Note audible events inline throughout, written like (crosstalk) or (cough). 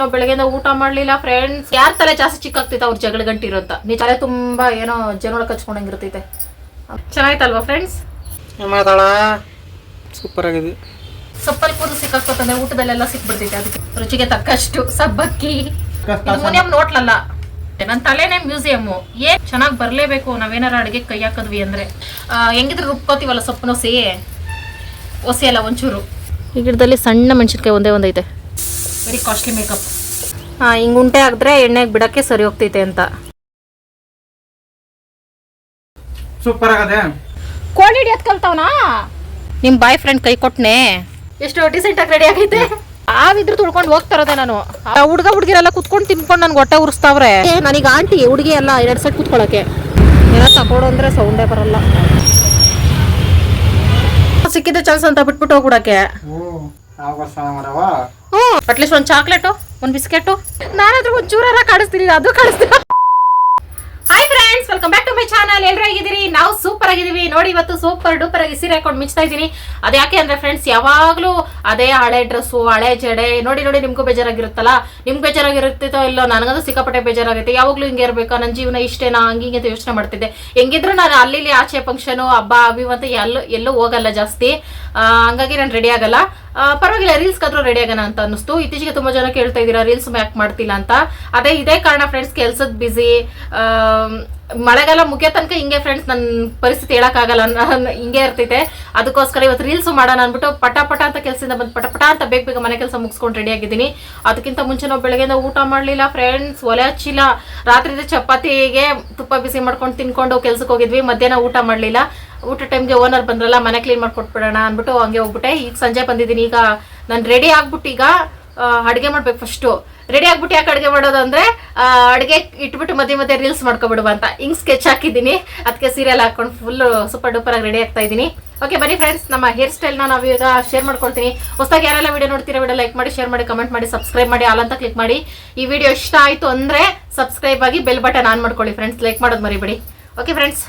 ನಾವು ಬೆಳಗ್ಗೆಯಿಂದ ಊಟ ಮಾಡ್ಲಿಲ್ಲ ಫ್ರೆಂಡ್ಸ್ ಯಾರ ತಲೆ ಜಾಸ್ತಿ ಚಿಕ್ಕಾಗ್ತೈತೆ ಅವ್ರ ಜಗಳ ಗಂಟಿ ಇರುತ್ತ ನೀ ತಲೆ ತುಂಬಾ ಏನೋ ಜನೊಳಗೆ ಕಚ್ಕೊಂಡಂಗಿರ್ತೈತೆ. ಚೆನ್ನಾಯ್ತಲ್ವಾ ಫ್ರೆಂಡ್ಸ್ ಮಾತಾಡ ಸೂಪರ್ ಆಗಿದೆ. ಸೊಪ್ಪಲ್ಲಿ ಕೂದಲು ಸಿಕ್ಕಾಕ್ತಂದ್ರೆ ಊಟದಲ್ಲೆಲ್ಲ ಸಿಕ್ಬಿಡ್ತೈತೆ ಅದಕ್ಕೆ. ರುಚಿಗೆ ತಕ್ಕಷ್ಟು ಸಬ್ಬಕ್ಕಿ. ಮ್ಯೂಸಿಯಂ ನೋಟ್ಲಲ್ಲ. ನನ್ನ ತಲೆನೇ ಮ್ಯೂಸಿಯಮ್ ಏನ್ ಚೆನ್ನಾಗಿ ಬರ್ಲೇಬೇಕು ನಾವೇನಾರ ಅಡುಗೆ ಕೈ ಹಾಕದ್ವಿ ಅಂದ್ರೆ. ಹೆಂಗಿದ್ರು ರುಬ್ಕೋತೀವಲ್ಲ ಸೊಪ್ಪು ಸೇ ಒಸಿ ಅಲ್ಲ ಒಂಚೂರು. ಈ ಗಿಡದಲ್ಲಿ ಸಣ್ಣ ಮೆಣಸಿನ್ಕಾಯಿ ಒಂದೇ ಒಂದೈತೆ. ವೆರಿ ಕಾಸ್ಟ್ಲಿ ಮೇಕಪ್ ಹಾ ಹಿಂಗ್ ಉಂಟೆ ಆಗಿದ್ರೆ ಎಣ್ಣೆಗೆ ಬಿಡಕ್ಕೆ ಸರಿ ಹೋಗ್ತೈತೆ ಅಂತ. ಸೂಪರ್ ಆಗದೆ. ಕೋಳಿ ಹಿಡಿಯೋದ್ ಕಲ್ತವನಾ? ನಿಮ್ಮ ಬಾಯ್ ಫ್ರೆಂಡ್ ಕೈ ಕೊಟ್ನೆ. ಎಷ್ಟು ಡಿಸೆಂಟ್ ಆಗಿ ರೆಡಿ ಆಗೈತೆ? ಆವಿದ್ರು ತುಳ್ಕೊಂಡು ಹೋಗ್ತಾರದೆ ನಾನು. ಹುಡುಗ ಹುಡುಗಿರೆಲ್ಲ ಕುತ್ಕೊಂಡು ತಿನ್ಕೊಂಡು ನನ್ಗೆ ಹೊಟ್ಟೆ ಉರಿಸ್ತಾವ್ರೆ. ನನಗೆ ಆಂಟಿ ಹುಡುಗಿ ಎಲ್ಲ ಎರಡು ಸೆಟ್ ಕುತ್ಕೊಳಕ್ಕೆ. ಏನೋ ತಗೊಡು ಅಂದ್ರೆ ಸೌಂಡೇ ಬರಲ್ಲ. ಸಿಕ್ಕಿದ ಚಾನ್ಸ್ ಅಂತ ಬಿಟ್ಬಿಟ್ಟು ಹೋಗ್ಬಿಡಕ್ಕೆ. ಅಟ್ಲೀಸ್ಟ್ ಒಂದು ಚಾಕ್ಲೇಟು ಒಂದು ಬಿಸ್ಕೆಟು ನಾನಾದ್ರೂ ಒಂದು ಚೂರಾರ ಕಾಡಿಸ್ತೀನಿ, ಅದು ಕಾಡಿಸ್ತೀನಿ. Hi friends welcome back to my channel ಎಲ್ಲರೂ ಆಗಿದ್ದೀರಿ ನಾವು ಸೂಪರ್ ಆಗಿದ್ದೀವಿ. ನೋಡಿ, ಇವತ್ತು ಸೂಪರ್ ಡೂಪರ್ ಆಗಿ ಸೀರೆ ಹಾಕೊಂಡು ಮಿಚ್ತಾ ಇದ್ದೀನಿ. ಅದು ಯಾಕೆ ಅಂದ್ರೆ ಫ್ರೆಂಡ್ಸ್ ಯಾವಾಗಲೂ ಅದೇ ಹಳೆ ಡ್ರೆಸ್ಸು ಹಳೆ ಜಡೆ. ನೋಡಿ ನೋಡಿ, ನಿಮಗೂ ಬೇಜಾರಾಗಿರುತ್ತಲ್ಲ? ನಿಮ್ಗೆ ಬೇಜಾರಾಗಿರುತ್ತೋ ಇಲ್ಲೋ, ನನಗಂತೂ ಸಿಕ್ಕಾಪಟ್ಟೆ ಬೇಜಾರಾಗುತ್ತೆ. ಯಾವಾಗಲೂ ಹಿಂಗೆ ಇರಬೇಕಾ. ನನ್ನ ಜೀವನ ಇಷ್ಟೇನಾ? ಹಂಗೆ ಅಂತ ಯೋಚನೆ ಮಾಡ್ತಿದ್ದೆ. ಹೆಂಗಿದ್ರು ನಾನು ಅಲ್ಲಿ ಆಚೆ ಫಂಕ್ಷನು ಹಬ್ಬ ಅಭಿವಂತ ಎಲ್ಲೂ ಎಲ್ಲೂ ಹೋಗಲ್ಲ ಜಾಸ್ತಿ. ಹಂಗಾಗಿ ನಾನು ರೆಡಿ ಆಗಲ್ಲ. ಆ, ರೀಲ್ಸ್ ಆದ್ರೂ ರೆಡಿ ಆಗೋಣ ಅಂತ ಅನ್ನಿಸ್ತು. ಇತ್ತೀಚೆಗೆ ತುಂಬಾ ಜನ ಕೇಳ್ತಾ ಇದ್ದೀರಾ ರೀಲ್ಸ್ ಯಾಕೆ ಮಾಡ್ತಿಲ್ಲ ಅಂತ. ಅದೇ ಇದೇ ಕಾರಣ ಫ್ರೆಂಡ್ಸ್ ಕೆಲ್ಸದ ಬಿಸಿ ಮಳೆಗಾಲ ಮುಖ್ಯ ತನಕ ಹಿಂಗೆ ಫ್ರೆಂಡ್ಸ್ ನನ್ನ ಪರಿಸ್ಥಿತಿ ಹೇಳಕ್ಕಾಗಲ್ಲ. ನಾನು ಹಿಂಗೆ ಇರ್ತೈತೆ ಅದಕ್ಕೋಸ್ಕರ ಇವತ್ತು ರೀಲ್ಸ್ ಮಾಡೋಣ ಅಂದ್ಬಿಟ್ಟು ಪಟ ಪಟ ಅಂತ ಕೆಲಸದಿಂದ ಬಂದು ಪಟ ಪಟ ಅಂತ ಬೇಗ ಬೇಗ ಮನೆ ಕೆಲಸ ಮುಗಿಸ್ಕೊಂಡು ರೆಡಿ ಆಗಿದ್ದೀನಿ. ಅದಕ್ಕಿಂತ ಮುಂಚೆ ನಾವು ಬೆಳಗ್ಗೆಯಿಂದ ಊಟ ಮಾಡಲಿಲ್ಲ ಫ್ರೆಂಡ್ಸ್ ಒಲೆ ಹಚ್ಚಿಲ್ಲ. ರಾತ್ರಿ ಚಪಾತಿಗೆ ತುಪ್ಪ ಬಿಸಿ ಮಾಡ್ಕೊಂಡು ತಿನ್ಕೊಂಡು ಕೆಲ್ಸಕ್ಕೆ ಹೋಗಿದ್ವಿ. ಮಧ್ಯಾಹ್ನ ಊಟ ಮಾಡಲಿಲ್ಲ. ಊಟ ಟೈಮ್ಗೆ ಓನರ್ ಬಂದ್ರಲ್ಲ, ಮನೆ ಕ್ಲೀನ್ ಮಾಡ್ಕೊಟ್ಬಿಡೋಣ ಅಂದ್ಬಿಟ್ಟು ಹಂಗೆ ಹೋಗ್ಬಿಟ್ಟೆ. ಈಗ ಸಂಜೆ ಬಂದಿದ್ದೀನಿ. ಈಗ ನಾನು ರೆಡಿ ಆಗ್ಬಿಟ್ಟು ಈಗ ಅಡುಗೆ ಮಾಡ್ಬೇಕು ಫಸ್ಟು ರೆಡಿ ಆಗ್ಬಿಟ್ಟು ಯಾಕೆ ಅಡುಗೆ ಮಾಡೋದು ಅಂದ್ರೆ ಅಡುಗೆ ಇಟ್ಬಿಟ್ಟು ಮಧ್ಯೆ ಮಧ್ಯೆ ರೀಲ್ಸ್ ಮಾಡ್ಕೊಬಿಡುವ ಅಂತ. ಹಿಂಗ್ ಸ್ಕೆಚ್ ಹಾಕಿದ್ದೀನಿ. ಅದಕ್ಕೆ ಸೀರಿಯಲ್ ಹಾಕೊಂಡು ಫುಲ್ ಸೂಪರ್ ಡೂಪರ್ ಆಗಿ ರೆಡಿ ಆಗ್ತಾ ಇದ್ದೀನಿ. ಓಕೆ ಬನ್ನಿ ಫ್ರೆಂಡ್ಸ್ ನಮ್ಮ ಹೇರ್ ಸ್ಟೈಲ್ನ ನಾವು ಈಗ ಶೇರ್ ಮಾಡ್ಕೊಳ್ತೀನಿ. ಹೊಸದಾಗಿ ಯಾರೆಲ್ಲ ವಿಡಿಯೋ ನೋಡ್ತೀರಾ ವಿಡಿಯೋ ಲೈಕ್ ಮಾಡಿ ಶೇರ್ ಮಾಡಿ ಕಮೆಂಟ್ ಮಾಡಿ ಸಬ್ಸ್ಕ್ರೈಬ್ ಮಾಡಿ ಆಲ್ ಅಂತ ಕ್ಲಿಕ್ ಮಾಡಿ. ಈ ವಿಡಿಯೋ ಇಷ್ಟ ಆಯಿತು ಅಂದ್ರೆ ಸಬ್ಸ್ಕ್ರೈಬ್ ಆಗಿ ಬೆಲ್ ಬಟನ್ ಆನ್ ಮಾಡ್ಕೊಳ್ಳಿ ಫ್ರೆಂಡ್ಸ್ ಲೈಕ್ ಮಾಡೋದು ಮರಿಬೇಡಿ. ಓಕೆ ಫ್ರೆಂಡ್ಸ್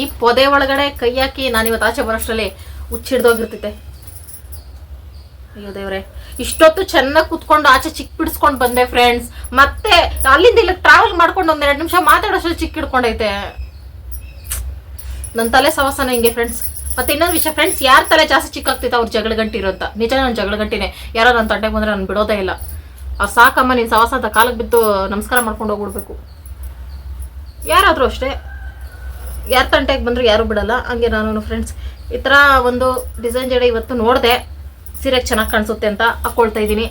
ಈ ಪೊದೆ ಒಳಗಡೆ ಕೈ ಹಾಕಿ ನಾನು ಇವತ್ತು ಆಚೆ ಬರೋಷ್ಟರಲ್ಲಿ ಹುಚ್ಚಿಡ್ದೋಗಿರ್ತೈತೆ. ಅಯ್ಯೋ ದೇವ್ರೆ, ಇಷ್ಟೊತ್ತು ಚೆನ್ನಾಗಿ ಕುತ್ಕೊಂಡು ಆಚೆ ಚಿಕ್ಕ ಬಿಡಿಸ್ಕೊಂಡು ಬಂದೆ ಫ್ರೆಂಡ್ಸ್ ಮತ್ತೆ ಅಲ್ಲಿಂದ ಇಲ್ಲಿ ಟ್ರಾವೆಲ್ ಮಾಡ್ಕೊಂಡು ಒಂದೆರಡು ನಿಮಿಷ ಮಾತಾಡೋಷ್ಟು ಚಿಕ್ಕ ಹಿಡ್ಕೊಂಡೈತೆ ನನ್ನ ತಲೆ ಸವಾಸನ ಹಿಂಗೆ ಫ್ರೆಂಡ್ಸ್ ಮತ್ತೆ ಇನ್ನೊಂದು ವಿಷಯ ಫ್ರೆಂಡ್ಸ್ ಯಾರ ತಲೆ ಜಾಸ್ತಿ ಚಿಕ್ಕಾಗ್ತಿತ್ತು ಅವ್ರ ಜಗಳ ಗಂಟೆ ಇರೋಂತ ನಿಜ ನಾನು ಜಗಳ ಗಂಟಿನೇ ಯಾರೋ ನನ್ನ ತಂಟೆಗೆ ಬಂದ್ರೆ ನಾನು ಬಿಡೋದೇ ಇಲ್ಲ. ಅವ್ರು ಸಾಕಮ್ಮ, ನೀನು ಸವಾಸ ಕಾಲಕ್ಕೆ ಬಿದ್ದು ನಮಸ್ಕಾರ ಮಾಡ್ಕೊಂಡು ಹೋಗ್ಬಿಡ್ಬೇಕು. ಯಾರಾದರೂ ಅಷ್ಟೇ. ಯಾರ ತಂಟೆಗೆ ಬಂದರೂ ಯಾರು ಬಿಡಲ್ಲ. ಹಂಗೆ ನಾನು ಫ್ರೆಂಡ್ಸ್ ಈ ಥರ ಒಂದು ಡಿಸೈನ್ ಜಡೆ ಇವತ್ತು ನೋಡಿದೆ. ಸೀರೆಗೆ ಚೆನ್ನಾಗಿ ಕಾಣಿಸುತ್ತೆ ಅಂತ ಹಾಕ್ಕೊಳ್ತಾ ಇದ್ದೀನಿ.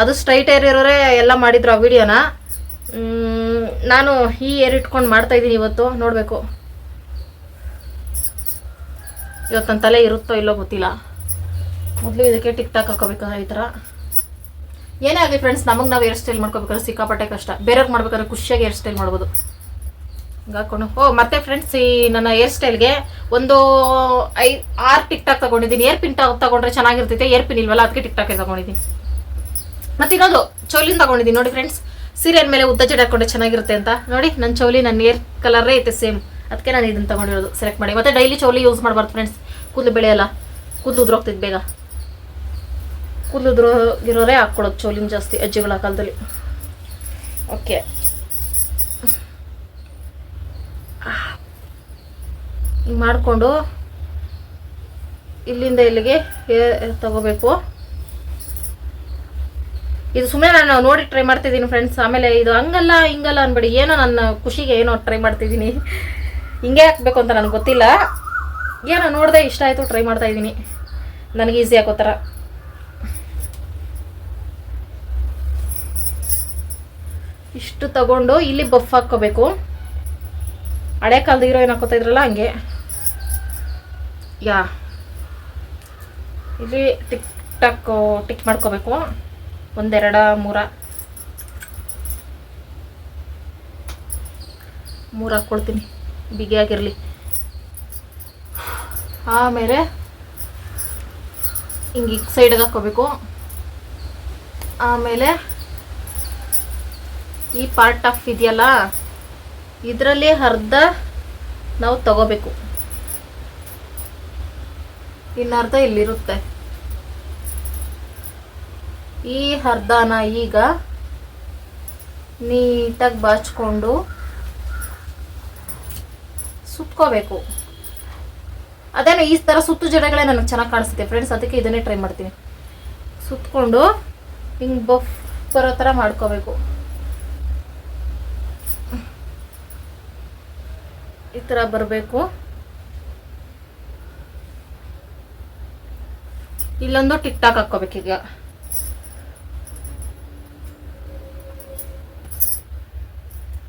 ಅದು ಸ್ಟ್ರೈಟ್ ಏರ್ ಇರೋರೇ ಎಲ್ಲ ಮಾಡಿದ್ರು ಆ ವಿಡಿಯೋನ. ನಾನು ಈ ಏರ್ ಇಟ್ಕೊಂಡು ಮಾಡ್ತಾ ಇದ್ದೀನಿ ಇವತ್ತು, ನೋಡಬೇಕು. ಇವತ್ತು ತಲೆ ಇರುತ್ತೋ ಇಲ್ಲೋ ಗೊತ್ತಿಲ್ಲ. ಮೊದಲು ಇದಕ್ಕೆ ಟಿಕ್ ಟಾಕ್ ಹಾಕೋಬೇಕು ಈ ಥರ. ಏನೇ ಆಗಲಿ ಫ್ರೆಂಡ್ಸ್ ನಮಗೆ ನಾವು ಹೇರ್ ಸ್ಟೈಲ್ ಮಾಡ್ಕೋಬೇಕಾದ್ರೆ ಸಿಕ್ಕಾಪಟ್ಟೆ ಕಷ್ಟ. ಬೇರೆಯವ್ರಿಗೆ ಮಾಡ್ಬೇಕಾದ್ರೆ ಖುಷಿಯಾಗಿ ಹೇರ್ ಸ್ಟೈಲ್ ಮಾಡ್ಬೋದು. ಹಾಕೊಂಡು ಓ, ಮತ್ತೆ ಫ್ರೆಂಡ್ಸ್ ಈ ನನ್ನ ಹೇರ್ ಸ್ಟೈಲ್ಗೆ ಒಂದು ಐ, ಆರು ಟಿಕ್ ಟಾಕ್ ತಗೊಂಡಿದ್ದೀನಿ. ಏರ್ ಪಿನ್ ತಗೊಂಡ್ರೆ ಚೆನ್ನಾಗಿರ್ತೈತೆ. ಏರ್ ಪಿನ್ ಇಲ್ವಲ್ಲ, ಅದಕ್ಕೆ ಟಿಕ್ ಟಾಕ್ ತಗೊಂಡಿದ್ದೀನಿ. ಮತ್ತೆ ಇನ್ನೊಂದು, ಚೌಲಿನ ತಗೊಂಡಿದ್ದೀನಿ. ನೋಡಿ ಫ್ರೆಂಡ್ಸ್ ಸೀರೆ ಮೇಲೆ ಉದ್ದ ಜಡೆ ಹಾಕೊಂಡ್ರೆ ಚೆನ್ನಾಗಿರುತ್ತೆ ಅಂತ. ನೋಡಿ ನನ್ನ ಚೌಲಿ ನನ್ನ ಏರ್ ಕಲರೇ ಐತೆ ಸೇಮ್ ಅದಕ್ಕೆ ನಾನು ಇದನ್ನು ತಗೊಂಡಿರೋದು ಸೆಲೆಕ್ಟ್ ಮಾಡಿ. ಮತ್ತೆ ಡೈಲಿ ಚೌಲಿ ಯೂಸ್ ಮಾಡಬಾರ್ದು ಫ್ರೆಂಡ್ಸ್ ಕೂದಲು ಬೆಳೆಯಲ್ಲ, ಕೂದಲು ಉದ್ರೋಗ್ತಿದ್ದು ಬೇಗ. ಕೂದಲು ಉದ್ರೋಗಿರೋರೇ ಹಾಕ್ಕೊಡೋದು ಚೌಲಿನ ಜಾಸ್ತಿ ಅಜ್ಜಿಗಳ ಕಾಲದಲ್ಲಿ. ಓಕೆ ಹಿಂಗೆ ಮಾಡಿಕೊಂಡು ಇಲ್ಲಿಂದ ಇಲ್ಲಿಗೆ ತಗೋಬೇಕು. ಇದು ಸುಮ್ಮನೆ ನಾನು ನೋಡಿ ಟ್ರೈ ಮಾಡ್ತಿದ್ದೀನಿ ಫ್ರೆಂಡ್ಸ್ ಆಮೇಲೆ ಇದು ಹಂಗಲ್ಲ, ಹಿಂಗಲ್ಲ ಅನ್ಬೇಡಿ. ಏನೋ ನನ್ನ ಖುಷಿಗೆ ಏನೋ ಟ್ರೈ ಮಾಡ್ತಿದ್ದೀನಿ. ಹಿಂಗೆ ಹಾಕ್ಬೇಕು ಅಂತ ನನಗೆ ಗೊತ್ತಿಲ್ಲ. ಏನೋ ನೋಡಿದೆ ಇಷ್ಟ ಆಯಿತು ಟ್ರೈ ಮಾಡ್ತಾ ಇದ್ದೀನಿ. ನನಗೆ ಈಸಿ ಹಾಕೋ ಥರ. ಇಷ್ಟು ತಗೊಂಡು ಇಲ್ಲಿ ಬಫ್ ಹಾಕ್ಕೋಬೇಕು. ಹಳೆ ಕಾಲದ ಹೀರೋ ಏನು ಹಾಕೋತಾ ಹಂಗೆ. ಯಾ. ಇಲ್ಲಿ ಟಿಕ್ ಟಕ್ ಟಿಕ್ ಮಾಡ್ಕೋಬೇಕು. ಒಂದೆರಡ, ಮೂರ. ಮೂರು ಹಾಕ್ಕೊಳ್ತೀನಿ ಬಿಗಿಯಾಗಿರಲಿ ಆಮೇಲೆ ಹಿಂಗೆ ಈ ಸೈಡ್ಗೆ ಹಾಕ್ಕೋಬೇಕು. ಆಮೇಲೆ ಈ ಪಾರ್ಟ್ ಆಫ್ ಇದೆಯಲ್ಲ, ಇದರಲ್ಲಿ ಅರ್ಧ ನಾವು ತಗೋಬೇಕು. ಇನ್ನು ಅರ್ಧ ಇಲ್ಲಿರುತ್ತೆ. ಈ ಅರ್ಧನ ಈಗ ನೀಟಾಗಿ ಬಾಚ್ಕೊಂಡು ಸುತ್ಕೋಬೇಕು. ಅದೇನೋ ಈ ಥರ ಸುತ್ತು ಜಡೆಗಳೇ ನನಗೆ ಚೆನ್ನಾಗಿ ಕಾಣಿಸುತ್ತೆ. ಫ್ರೆಂಡ್ಸ್ ಅದಕ್ಕೆ ಇದನ್ನೇ ಟ್ರೈ ಮಾಡ್ತೀನಿ. ಸುತ್ತಕೊಂಡು ಹಿಂಗೆ ಬಫ್ ಬರೋ ಥರ ಮಾಡ್ಕೋಬೇಕು. ಈ ಥರ ಬರಬೇಕು. ಇಲ್ಲೊಂದು ಟಿಕ್ ಟಾಕ್ ಹಾಕ್ಕೋಬೇಕೀಗ